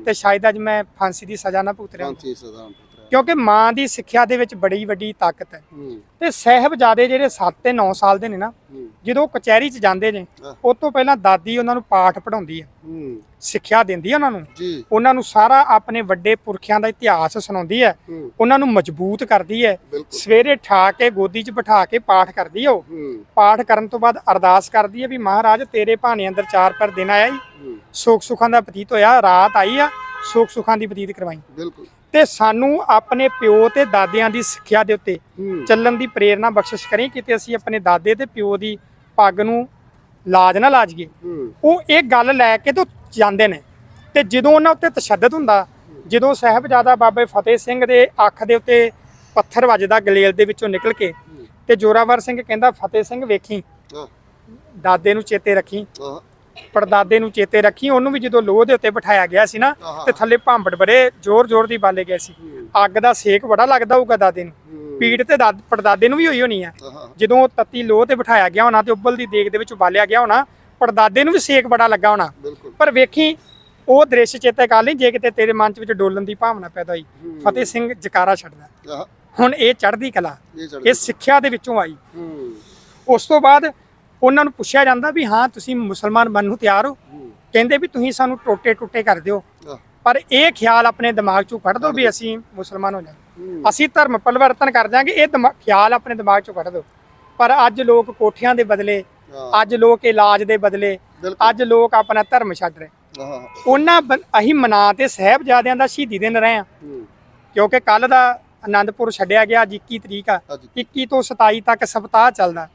ਤੇ ਸ਼ਾਇਦ ਅੱਜ ਮੈਂ ਫਾਂਸੀ ਦੀ ਸਜ਼ਾ ਨਾ ਭੁਗਤ ਰਿਹਾ। ਫਾਂਸੀ ਸਜ਼ਾ ਕਿਉਂਕਿ ਮਾਂ ਦੀ ਸਿੱਖਿਆ ਦੇ ਵਿੱਚ ਬੜੀ ਵੱਡੀ ਤਾਕਤ ਹੈ। ਤੇ ਸਾਹਿਬਜ਼ਾਦੇ ਜਿਹੜੇ 7 ਤੇ 9 ਸਾਲ ਦੇ ਨੇ ਨਾ ਜਦੋਂ ਕਚਹਿਰੀ 'ਚ ਜਾਂਦੇ ਨੇ। ਉਸ ਤੋਂ ਪਹਿਲਾਂ ਦਾਦੀ ਉਹਨਾਂ ਨੂੰ ਪਾਠ ਪੜਾਉਂਦੀ ਹੈ। ਸਿੱਖਿਆ ਦਿੰਦੀ ਹੈ ਉਹਨਾਂ ਨੂੰ। ਉਹਨਾਂ ਨੂੰ ਸਾਰਾ ਆਪਣੇ ਵੱਡੇ ਪੁਰਖਿਆਂ ਦਾ ਇਤਿਹਾਸ ਸੁਣਾਉਂਦੀ ਹੈ। ਉਹਨਾਂ ਨੂੰ ਮਜ਼ਬੂਤ ਕਰਦੀ ਹੈ ਸਵੇਰੇ ਠਾ ਕੇ ਗੋਦੀ 'ਚ ਬਿਠਾ ਕੇ ਪਾਠ ਕਰਦੀ ਹੈ ਉਹ। ਪਾਠ ਕਰਨ ਤੋਂ ਬਾਅਦ ਅਰਦਾਸ ਕਰਦੀ ਹੈ ਵੀ ਮਹਾਰਾਜ ਤੇਰੇ ਭਾਣੇ ਅੰਦਰ ਚਾਰ ਪਰ ਦਿਨ ਆਇਆ ਹੂੰ। ਸੁੱਖ ਸੁੱਖਾਂ ਦਾ ਬਤੀਤ ਹੋਇਆ ਰਾਤ ਆਈ ਆ ਸੁੱਖ ਸੁੱਖਾਂ ਦੀ ਬਤੀਤ ਕਰਵਾਈ। ਬਿਲਕੁਲ। ਤੇ ਸਾਨੂੰ ਆਪਣੇ ਪਿਓ ਤੇ ਦਾਦਿਆਂ ਦੀ ਸਿੱਖਿਆ ਦੇ ਉੱਤੇ ਚੱਲਣ ਦੀ ਪ੍ਰੇਰਣਾ ਬਖਸ਼ਿਸ਼ ਕਰੀ ਕਿਤੇ ਅਸੀਂ ਆਪਣੇ ਦਾਦੇ ਤੇ ਪਿਓ ਦੀ ਪੱਗ ਨੂੰ ਲਾਜ ਨਾ ਲਾਜੀਏ। ਉਹ ਇਹ ਗੱਲ ਲੈ ਕੇ ਤੋਂ ਜਾਂਦੇ ਨੇ। ਤੇ ਜਦੋਂ ਉਹਨਾਂ ਉੱਤੇ ਤਸ਼ੱਦਦ ਹੁੰਦਾ ਜਦੋਂ ਸਾਹਿਬਜ਼ਾਦਾ ਬਾਬੇ ਫਤਿਹ ਸਿੰਘ ਦੇ ਅੱਖ ਦੇ ਉੱਤੇ ਪੱਥਰ ਵੱਜਦਾ ਗਲੇਲ ਦੇ ਵਿੱਚੋਂ ਨਿਕਲ ਕੇ ਤੇ ਜੋਰਾਵਰ ਸਿੰਘ ਕਹਿੰਦਾ ਫਤਿਹ ਸਿੰਘ ਵੇਖੀ ਦਾਦੇ ਨੂੰ ਚੇਤੇ ਰੱਖੀ ਆਹ ਪੜਦਾਦੇ ਨੂੰ ਚੇਤੇ ਰੱਖੀ। ਉਹਨੂੰ ਵੀ ਜਦੋਂ ਲੋਹ ਦੇ ਉੱਤੇ ਬਿਠਾਇਆ ਗਿਆ ਸੀ ਨਾ। ਤੇ ਥੱਲੇ ਭਾਂਬੜ ਬੜੇ ਜ਼ੋਰ ਜ਼ੋਰ ਦੀ ਬਾਲੇ ਗਏ ਸੀ। ਅੱਗ ਦਾ ਸੇਕ ਬੜਾ ਲੱਗਦਾ ਹੋਊਗਾ ਦਾਦੇ ਨੂੰ। ਪੀੜ ਤੇ ਦਾਦ- ਪੜਦਾਦੇ ਨੂੰ ਵੀ ਹੋਈ ਹੋਣੀ ਆ। ਜਦੋਂ ਉਹ ਤੱਤੀ ਲੋਹ ਤੇ ਬਿਠਾਇਆ ਗਿਆ ਹੋਣਾ ਤੇ ਉੱਬਲਦੀ ਦੇਗ ਦੇ ਵਿੱਚ ਉਬਾਲਿਆ ਗਿਆ ਹੋਣਾ ਪੜਦਾਦੇ ਨੂੰ ਵੀ ਸੇਕ ਬੜਾ ਲੱਗਾ ਹੋਣਾ। ਪਰ ਵੇਖੀ ਉਹ ਦ੍ਰਿਸ਼ ਚੇਤੇ ਕਰ ਲਈ ਜੇ ਕਿਤੇ ਤੇਰੇ ਮਨ ਚ ਵਿੱਚ ਡੋਲਣ ਦੀ ਭਾਵਨਾ ਪੈਦਾ ਹੋਈ। ਫਤਿਹ ਸਿੰਘ ਜਕਾਰਾ ਛੱਡਦਾ। ਹੁਣ ਇਹ ਚੜ੍ਹਦੀ ਕਲਾ ਇਹ ਸਿੱਖਿਆ ਦੇ ਵਿੱਚੋਂ ਆਈ। ਉਸ ਤੋਂ ਬਾਅਦ ਉਹਨਾਂ ਨੂੰ ਪੁੱਛਿਆ ਜਾਂਦਾ ਵੀ ਹਾਂ ਤੁਸੀਂ ਮੁਸਲਮਾਨ ਬਣਨ ਨੂੰ ਤਿਆਰ ਹੋ। ਕਹਿੰਦੇ ਵੀ ਤੁਸੀਂ ਸਾਨੂੰ ਟੋਟੇ ਟੁੱਟੇ ਕਰ ਦਿਓ। ਪਰ ਇਹ ਖਿਆਲ ਆਪਣੇ ਦਿਮਾਗ ਚੋਂ ਕੱਢ ਦਿਓ ਵੀ ਅਸੀਂ ਮੁਸਲਮਾਨ ਹੋ ਜਾਵਾਂਗੇ। ਹੂੰ। ਅਸੀਂ ਧਰਮ ਪਰਿਵਰਤਨ ਕਰ ਜਾਾਂਗੇ ਇਹ ਖਿਆਲ ਆਪਣੇ ਦਿਮਾਗ ਚੋਂ ਕੱਢ ਦਿਓ। ਪਰ ਅੱਜ ਲੋਕ ਕੋਠੀਆਂ ਦੇ ਬਦਲੇ ਅੱਜ ਲੋਕ ਇਲਾਜ ਦੇ ਬਦਲੇ ਅੱਜ ਲੋਕ ਆਪਣਾ ਧਰਮ ਛੱਡ ਰਹੇ। ਉਹਨਾਂ ਅਸੀਂ ਮਨਾ ਤੇ ਸਾਹਿਬਜ਼ਾਦਿਆਂ ਦਾ ਸ਼ਹੀਦੀ ਦਿਨ ਰਹੇ ਆ ਕਿਉਂਕਿ ਕੱਲ ਦਾ ਆਨੰਦਪੁਰ ਛੱਡਿਆ ਗਿਆ ਅੱਜ 21 ਤਰੀਕ ਆ। ਅੱਜ 21 ਤੋਂ 27 ਤੱਕ ਸਪਤਾਹ ਚੱਲਦਾ।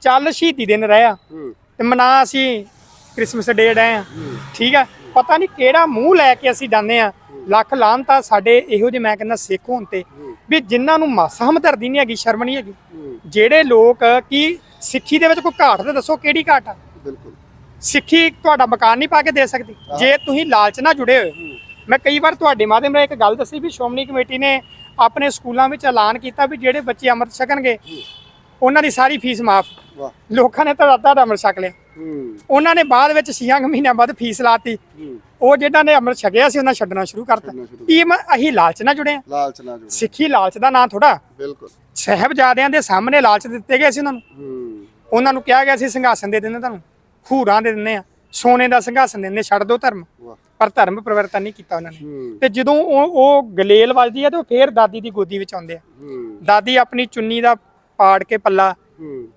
ਚੱਲ ਸ਼ਹੀਦੀ ਦਿਨ ਰਹੇ ਆ ਹੂੰ। ਤੇ ਮਨਾ ਅਸੀਂ ਕ੍ਰਿਸਮਸ ਡੇ ਰਹੇ ਆ। ਠੀਕ ਆ? ਪਤਾ ਨਹੀਂ ਕਿਹੜਾ ਮੂੰਹ ਲੈ ਕੇ ਅਸੀਂ ਜਾਂਦੇ ਆ। ਲੱਖ ਲਾਹਨਤਾ ਸਾਡੇ ਇਹੋ ਜਿਹੇ ਮੈਂ ਕਹਿੰਦਾ ਸਿੱਖ ਹੋਣ ਤੇ। ਵੀ ਜਿਨ੍ਹਾਂ ਨੂੰ ਮਾਸਾ ਹਮਦਰਦੀ ਨਹੀਂ ਹੈਗੀ ਸ਼ਰਮ ਨਹੀਂ ਹੈਗੀ। ਜਿਹੜੇ ਲੋਕ ਕੀ ਸਿੱਖੀ ਦੇ ਵਿੱਚ ਕੋਈ ਘਾਟ ਤੇ ਦੱਸੋ ਕਿਹੜੀ ਘਾਟ ਆ? ਬਿਲਕੁਲ। ਸਿੱਖੀ ਤੁਹਾਡਾ ਮਕਾਨ ਨਹੀਂ ਪਾ ਕੇ ਦੇ ਸਕਦੀ। ਜੇ ਤੁਸੀਂ ਲਾਲਚ ਨਾਲ ਜੁੜੇ ਹੋਏ। ਮੈਂ ਕਈ ਵਾਰ ਤੁਹਾਡੇ ਮਾਧਿਅਮ ਰਾਹੀਂ ਇੱਕ ਗੱਲ ਦੱਸੀ ਵੀ ਸ਼੍ਰੋਮਣੀ ਕਮੇਟੀ ਨੇ ਆਪਣੇ ਸਕੂਲਾਂ ਵਿੱਚ ਐਲਾਨ ਕੀਤਾ ਵੀ ਜਿਹੜੇ ਬੱਚੇ ਅੰਮ੍ਰਿਤ ਛਕਣਗੇ ਉਹਨਾਂ ਦੀ ਸਾਰੀ ਫੀਸ ਮਾਫ। ਵਾਹ। ਲੋਕਾਂ ਨੇ ਤਾਂ ਅੱਧਾ ਦਾ ਅੰਮ੍ਰਿਤ ਛਕ ਲਿਆ। ਹੂੰ। ਉਹਨਾਂ ਨੇ ਬਾਅਦ ਵਿੱਚ 6 ਮਹੀਨਿਆਂ ਬਾਅਦ ਫੀਸ ਲਾਤੀ। ਹੂੰ। ਉਹ ਜਿਹਨਾਂ ਨੇ ਅੰਮ੍ਰਿਤ ਛਕਿਆ ਸੀ ਉਹਨਾਂ ਛੱਡਣਾ ਸ਼ੁਰੂ ਕਰਤਾ। ਛੱਡਣਾ ਸ਼ੁਰੂ। ਕੀ ਮੈਂ ਅਸੀਂ ਲਾਲਚ ਨਾਲ ਜੁੜੇ ਹਾਂ। ਲਾਲਚ ਨਾ ਜੁੜੇ ਸਿੱਖੀ ਲਾਲਚ ਦਾ ਨਾਂ ਥੋੜਾ ਬਿਲਕੁਲ। ਸਾਹਿਬਜ਼ਾਦਿਆਂ ਦੇ ਸਾਹਮਣੇ ਲਾਲਚ ਦਿੱਤੇ ਗਏ ਸੀ ਉਹਨਾਂ ਨੂੰ। ਹੂੰ। ਉਹਨਾਂ ਨੂੰ ਕਿਹਾ ਗਿਆ ਸੀ ਸਿੰਘਾਸਨ ਦੇ ਦਿੰਦੇ ਤੁਹਾਨੂੰ। ਹੂਰਾਂ ਦੇ ਦਿੰਦੇ ਆ। ਸੋਨੇ ਦਾ ਸਿੰਘਾਸਨ ਦਿੰਦੇ ਛੱਡ ਦਿਓ ਧਰਮ। ਵਾਹ। ਪਰ ਧਰਮ ਪਰਿਵਰਤਨ ਨਹੀਂ ਕੀਤਾ ਉਹਨਾਂ ਨੇ। ਹੂੰ। ਤੇ ਜਦੋਂ ਉਹ ਉਹ ਗਲੇਲ ਵੱਜਦੀ ਹੈ ਤੇ ਉਹ ਫੇਰ ਦਾਦੀ ਦੀ ਗੋਦੀ ਵਿੱਚ ਆਉਂਦੇ ਆ। ਹੂੰ। ਦਾਦੀ ਆਪਣੀ ਚੁੰਨੀ ਦਾ ਪਾੜ ਕੇ ਪੱਲਾ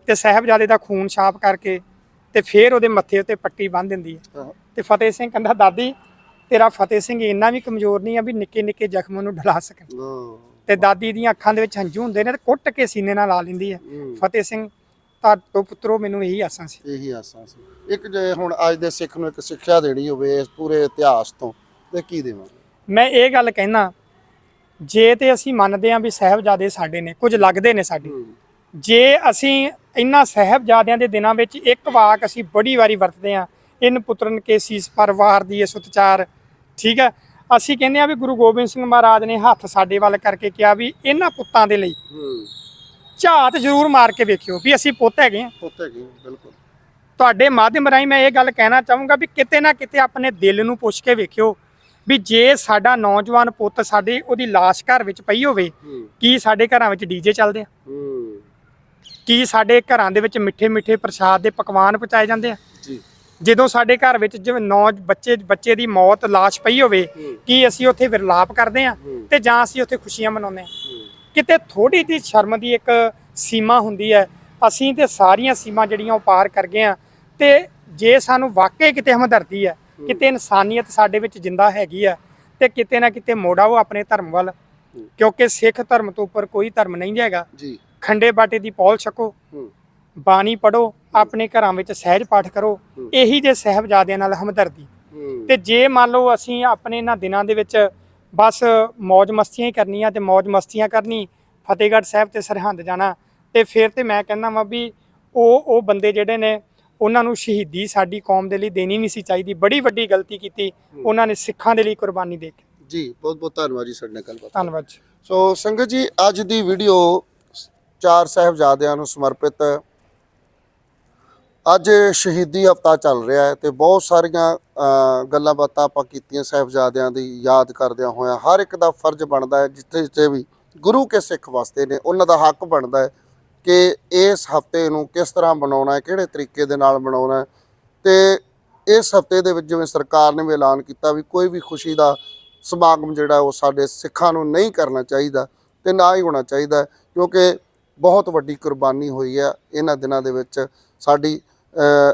ਤੇ ਸਾਹਿਬਜ਼ਾਦੇ ਦਾ ਖੂਨ ਛਾਪ ਕਰਕੇ ਤੇ ਫੇਰ ਉਹਦੇ ਮੱਥੇ ਉੱਤੇ ਪੱਟੀ ਬੰਨ੍ਹ ਦਿੰਦੀ ਹੈ। ਤੇ ਫਤਿਹ ਸਿੰਘ ਕਹਿੰਦਾ ਦਾਦੀ ਤੇਰਾ ਫਤਿਹ ਸਿੰਘ ਇੰਨਾ ਵੀ ਕਮਜ਼ੋਰ ਨਹੀਂ ਆ ਵੀ ਨਿੱਕੇ ਨਿੱਕੇ ਜ਼ਖਮਾਂ ਨੂੰ ਢਲਾ ਸਕਣ। ਤੇ ਦਾਦੀ ਦੀਆਂ ਅੱਖਾਂ ਦੇ ਵਿੱਚ ਹੰਝੂ ਹੁੰਦੇ ਨੇ ਤੇ ਕੁੱਟ ਕੇ ਸੀਨੇ ਨਾਲ ਲਾ ਲੈਂਦੀ ਹੈ। ਫਤਿਹ ਸਿੰਘ ਤੁਹਾਡੇ ਤੋਂ ਪੁੱਤਰੋ ਮੈਨੂੰ ਇਹੀ ਆਸਾਂ ਸੀ। ਇਹੀ ਆਸਾਂ ਸੀ। ਇੱਕ ਜੇ ਹੁਣ ਅੱਜ ਦੇ ਸਿੱਖ ਨੂੰ ਇੱਕ ਸਿੱਖਿਆ ਦੇਣੀ ਹੋਵੇ ਇਸ ਪੂਰੇ ਇਤਿਹਾਸ ਤੋਂ ਤੇ ਕੀ ਦੇਵਾਂਗੇ? ਮੈਂ ਇਹ ਗੱਲ ਕਹਿਣਾ ਜੇ ਤੇ ਅਸੀਂ ਮੰਨਦੇ ਹਾਂ ਵੀ ਸਾਹਿਬਜ਼ਾਦੇ ਸਾਡੇ ਨੇ ਕੁਝ ਲੱਗਦੇ ਨੇ ਸਾਡੇ ਜੇ ਅਸੀਂ ਇਹਨਾਂ ਸਾਹਿਬਜ਼ਾਦਿਆਂ ਦੇ ਦਿਨਾਂ ਵਿੱਚ ਇੱਕ ਵਾਕ ਅਸੀਂ ਬੜੀ ਵਾਰੀ ਵਰਤਦੇ ਹਾਂ ਇਨ ਪੁੱਤਰਨ ਕੇ ਸੀਸ ਪਰਿਵਾਰ ਦੀ ਇਸ ਉਤਚਾਰ ਠੀਕ ਹੈ? ਅਸੀਂ ਕਹਿੰਦੇ ਆ ਵੀ ਗੁਰੂ ਗੋਬਿੰਦ ਸਿੰਘ ਮਹਾਰਾਜ ਨੇ ਹੱਥ ਸਾਡੇ ਵੱਲ ਕਰਕੇ ਕਿਹਾ ਵੀ ਇਹਨਾਂ ਪੁੱਤਾਂ ਦੇ ਲਈ ਝਾਤ ਜ਼ਰੂਰ ਮਾਰ ਕੇ ਵੇਖਿਓ ਵੀ ਅਸੀਂ ਪੁੱਤ ਹੈਗੇ ਆ ਉੱਤੇ ਕੀ ਬਿਲਕੁਲ। ਤੁਹਾਡੇ ਮਾਧਿਅਮ ਰਾਹੀਂ ਮੈਂ ਇਹ ਗੱਲ ਕਹਿਣਾ ਚਾਹੂੰਗਾ ਵੀ ਕਿਤੇ ਨਾ ਕਿਤੇ ਆਪਣੇ ਦਿਲ ਨੂੰ ਪੁੱਛ ਕੇ ਵੇਖਿਓ ਵੀ ਜੇ ਸਾਡਾ ਨੌਜਵਾਨ ਪੁੱਤ ਸਾਡੇ ਉਹਦੀ ਲਾਸ਼ ਘਰ ਵਿੱਚ ਪਈ ਹੋਵੇ ਕੀ ਸਾਡੇ ਘਰਾਂ ਵਿੱਚ ਡੀਜੇ ਚੱਲਦੇ ਆ? ਕੀ ਸਾਡੇ ਘਰਾਂ ਦੇ ਵਿੱਚ ਮਿੱਠੇ ਮਿੱਠੇ ਪ੍ਰਸ਼ਾਦ ਦੇ ਪਕਵਾਨ ਪਹੁੰਚਾਏ ਜਾਂਦੇ ਆ? ਜੀ। ਜਦੋਂ ਸਾਡੇ ਘਰ ਵਿੱਚ ਜਿਵੇਂ ਨੌ ਬੱਚੇ ਬੱਚੇ ਦੀ ਮੌਤ ਲਾਸ਼ ਪਈ ਹੋਵੇ ਕੀ ਅਸੀਂ ਉੱਥੇ ਵਿਰਲਾਪ ਕਰਦੇ ਆ ਤੇ ਜਾਂ ਅਸੀਂ ਉੱਥੇ ਖੁਸ਼ੀਆਂ ਮਨਾਉਂਦੇ ਆ? ਕਿਤੇ ਥੋੜੀ ਜਿਹੀ ਸ਼ਰਮ ਦੀ ਇੱਕ ਸੀਮਾ ਹੁੰਦੀ ਹੈ। ਅਸੀਂ ਤੇ ਸਾਰੀਆਂ ਸੀਮਾ ਜਿਹੜੀਆਂ ਉਹ ਪਾਰ ਕਰ ਗਏ ਆ ਤੇ ਜੇ ਸਾਨੂੰ ਵਾਕਈ ਕਿਤੇ ਹਮਦਰਦੀ ਹੈ ਕਿਤੇ ਇਨਸਾਨੀਅਤ ਸਾਡੇ ਵਿੱਚ ਜਿੰਦਾ ਹੈਗੀ ਆ ਤੇ ਕਿਤੇ ਨਾ ਕਿਤੇ ਮੋੜਾਓ ਆਪਣੇ ਧਰਮ ਵੱਲ। ਕਿਉਂਕਿ ਸਿੱਖ ਧਰਮ ਤੋਂ ਉੱਪਰ ਕੋਈ ਧਰਮ ਨਹੀਂ ਹੈਗਾ। ਜੀ। ਖੰਡੇ ਬਾਟੇ ਦੀ ਪੌਲ ਛਕੋ ਬਾਣੀ ਪੜੋ ਆਪਣੇ ਘਰਾਂ ਵਿੱਚ ਸਹਿਜ ਪਾਠ ਕਰੋ। ਇਹੀ ਜੇ ਸਾਹਿਬਜ਼ਾਦਿਆਂ ਨਾਲ ਹਮਦਰਦੀ। ਤੇ ਜੇ ਮੰਨ ਲਓ ਅਸੀਂ ਆਪਣੇ ਇਹਨਾਂ ਦਿਨਾਂ ਦੇ ਵਿੱਚ ਬਸ ਮौज ਮਸਤੀਆਂ ਹੀ ਕਰਨੀਆਂ ਤੇ ਮौज ਮਸਤੀਆਂ ਕਰਨੀ ਫਤਿਹਗੜ੍ਹ ਸਾਹਿਬ ਤੇ ਸਰਹੰਦ ਜਾਣਾ ਤੇ ਫਿਰ ਤੇ ਮੈਂ ਕਹਿੰਦਾ ਵਾਂ ਵੀ ਉਹ ਉਹ ਬੰਦੇ ਜਿਹੜੇ ਨੇ ਉਹਨਾਂ ਨੂੰ ਸ਼ਹੀਦੀ ਸਾਡੀ ਕੌਮ ਦੇ ਲਈ ਦੇਣੀ ਨਹੀਂ ਸੀ ਚਾਹੀਦੀ ਬੜੀ ਵੱਡੀ ਗਲਤੀ ਕੀਤੀ ਉਹਨਾਂ ਨੇ ਸਿੱਖਾਂ ਦੇ ਲਈ ਕੁਰਬਾਨੀ ਦੇ ਕੇ। ਜੀ ਬਹੁਤ ਬਹੁਤ ਧੰਨਵਾਦ ਜੀ ਸਾਡੇ ਨਾਲ ਗੱਲਬਾਤ ਧੰਨਵਾਦ ਸੋ ਸੰਗਤ ਜੀ ਅੱਜ ਦੀ ਵੀਡੀਓ ਚਾਰ ਸਾਹਿਬਜ਼ਾਦਿਆਂ ਨੂੰ ਸਮਰਪਿਤ। ਅੱਜ ਸ਼ਹੀਦੀ ਹਫਤਾ ਚੱਲ ਰਿਹਾ ਹੈ ਤੇ ਬਹੁਤ ਸਾਰੀਆਂ ਗੱਲਾਂ ਬਾਤਾਂ ਆਪਾਂ ਕੀਤੀਆਂ ਸਾਹਿਬਜ਼ਾਦਿਆਂ ਦੀ ਯਾਦ ਕਰਦਿਆਂ ਹੋਇਆਂ। ਹਰ ਇੱਕ ਦਾ ਫਰਜ਼ ਬਣਦਾ ਹੈ, ਜਿੱਥੇ ਜਿੱਥੇ ਵੀ ਗੁਰੂ ਕੇ ਸਿੱਖ ਵਸਦੇ ਨੇ, ਉਹਨਾਂ ਦਾ ਹੱਕ ਬਣਦਾ ਹੈ ਕਿ ਇਸ ਹਫ਼ਤੇ ਨੂੰ ਕਿਸ ਤਰ੍ਹਾਂ ਮਨਾਉਣਾ ਹੈ, ਕਿਹੜੇ ਤਰੀਕੇ ਦੇ ਨਾਲ ਮਨਾਉਣਾ ਹੈ। ਤੇ ਇਸ ਹਫ਼ਤੇ ਦੇ ਵਿੱਚ ਜਿਵੇਂ ਸਰਕਾਰ ਨੇ ਵੀ ਐਲਾਨ ਕੀਤਾ ਵੀ ਕੋਈ ਵੀ ਖੁਸ਼ੀ ਦਾ ਸਮਾਗਮ ਜਿਹੜਾ ਉਹ ਸਾਡੇ ਸਿੱਖਾਂ ਨੂੰ ਨਹੀਂ ਕਰਨਾ ਚਾਹੀਦਾ ਤੇ ਨਾ ਹੀ ਹੋਣਾ ਚਾਹੀਦਾ ਕਿਉਂਕਿ ਬਹੁਤ ਵੱਡੀ ਕੁਰਬਾਨੀ ਹੋਈ ਹੈ। ਇਹਨਾਂ ਦਿਨਾਂ ਦੇ ਵਿੱਚ ਸਾਡੀ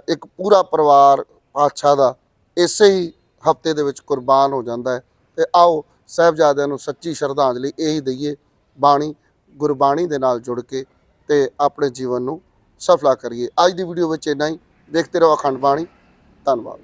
ਇੱਕ ਪੂਰਾ ਪਰਿਵਾਰ ਪਾਤਸ਼ਾਹ ਦਾ ਇਸੇ ਹੀ ਹਫ਼ਤੇ ਦੇ ਵਿੱਚ ਕੁਰਬਾਨ ਹੋ ਜਾਂਦਾ ਹੈ। ਤੇ ਆਓ ਸਾਹਿਬਜ਼ਾਦਿਆਂ ਨੂੰ ਸੱਚੀ ਸ਼ਰਧਾਂਜਲੀ ਇਹੀ ਦਈਏ ਬਾਣੀ, ਗੁਰਬਾਣੀ ਦੇ ਨਾਲ ਜੁੜ ਕੇ ਤੇ ਆਪਣੇ ਜੀਵਨ ਨੂੰ ਸਫਲਾ ਕਰੀਏ। ਅੱਜ ਦੀ ਵੀਡੀਓ ਵਿੱਚ ਇੰਨਾ ਹੀ। ਦੇਖਦੇ ਰਹੋ ਅਖੰਡ ਬਾਣੀ। ਧੰਨਵਾਦ।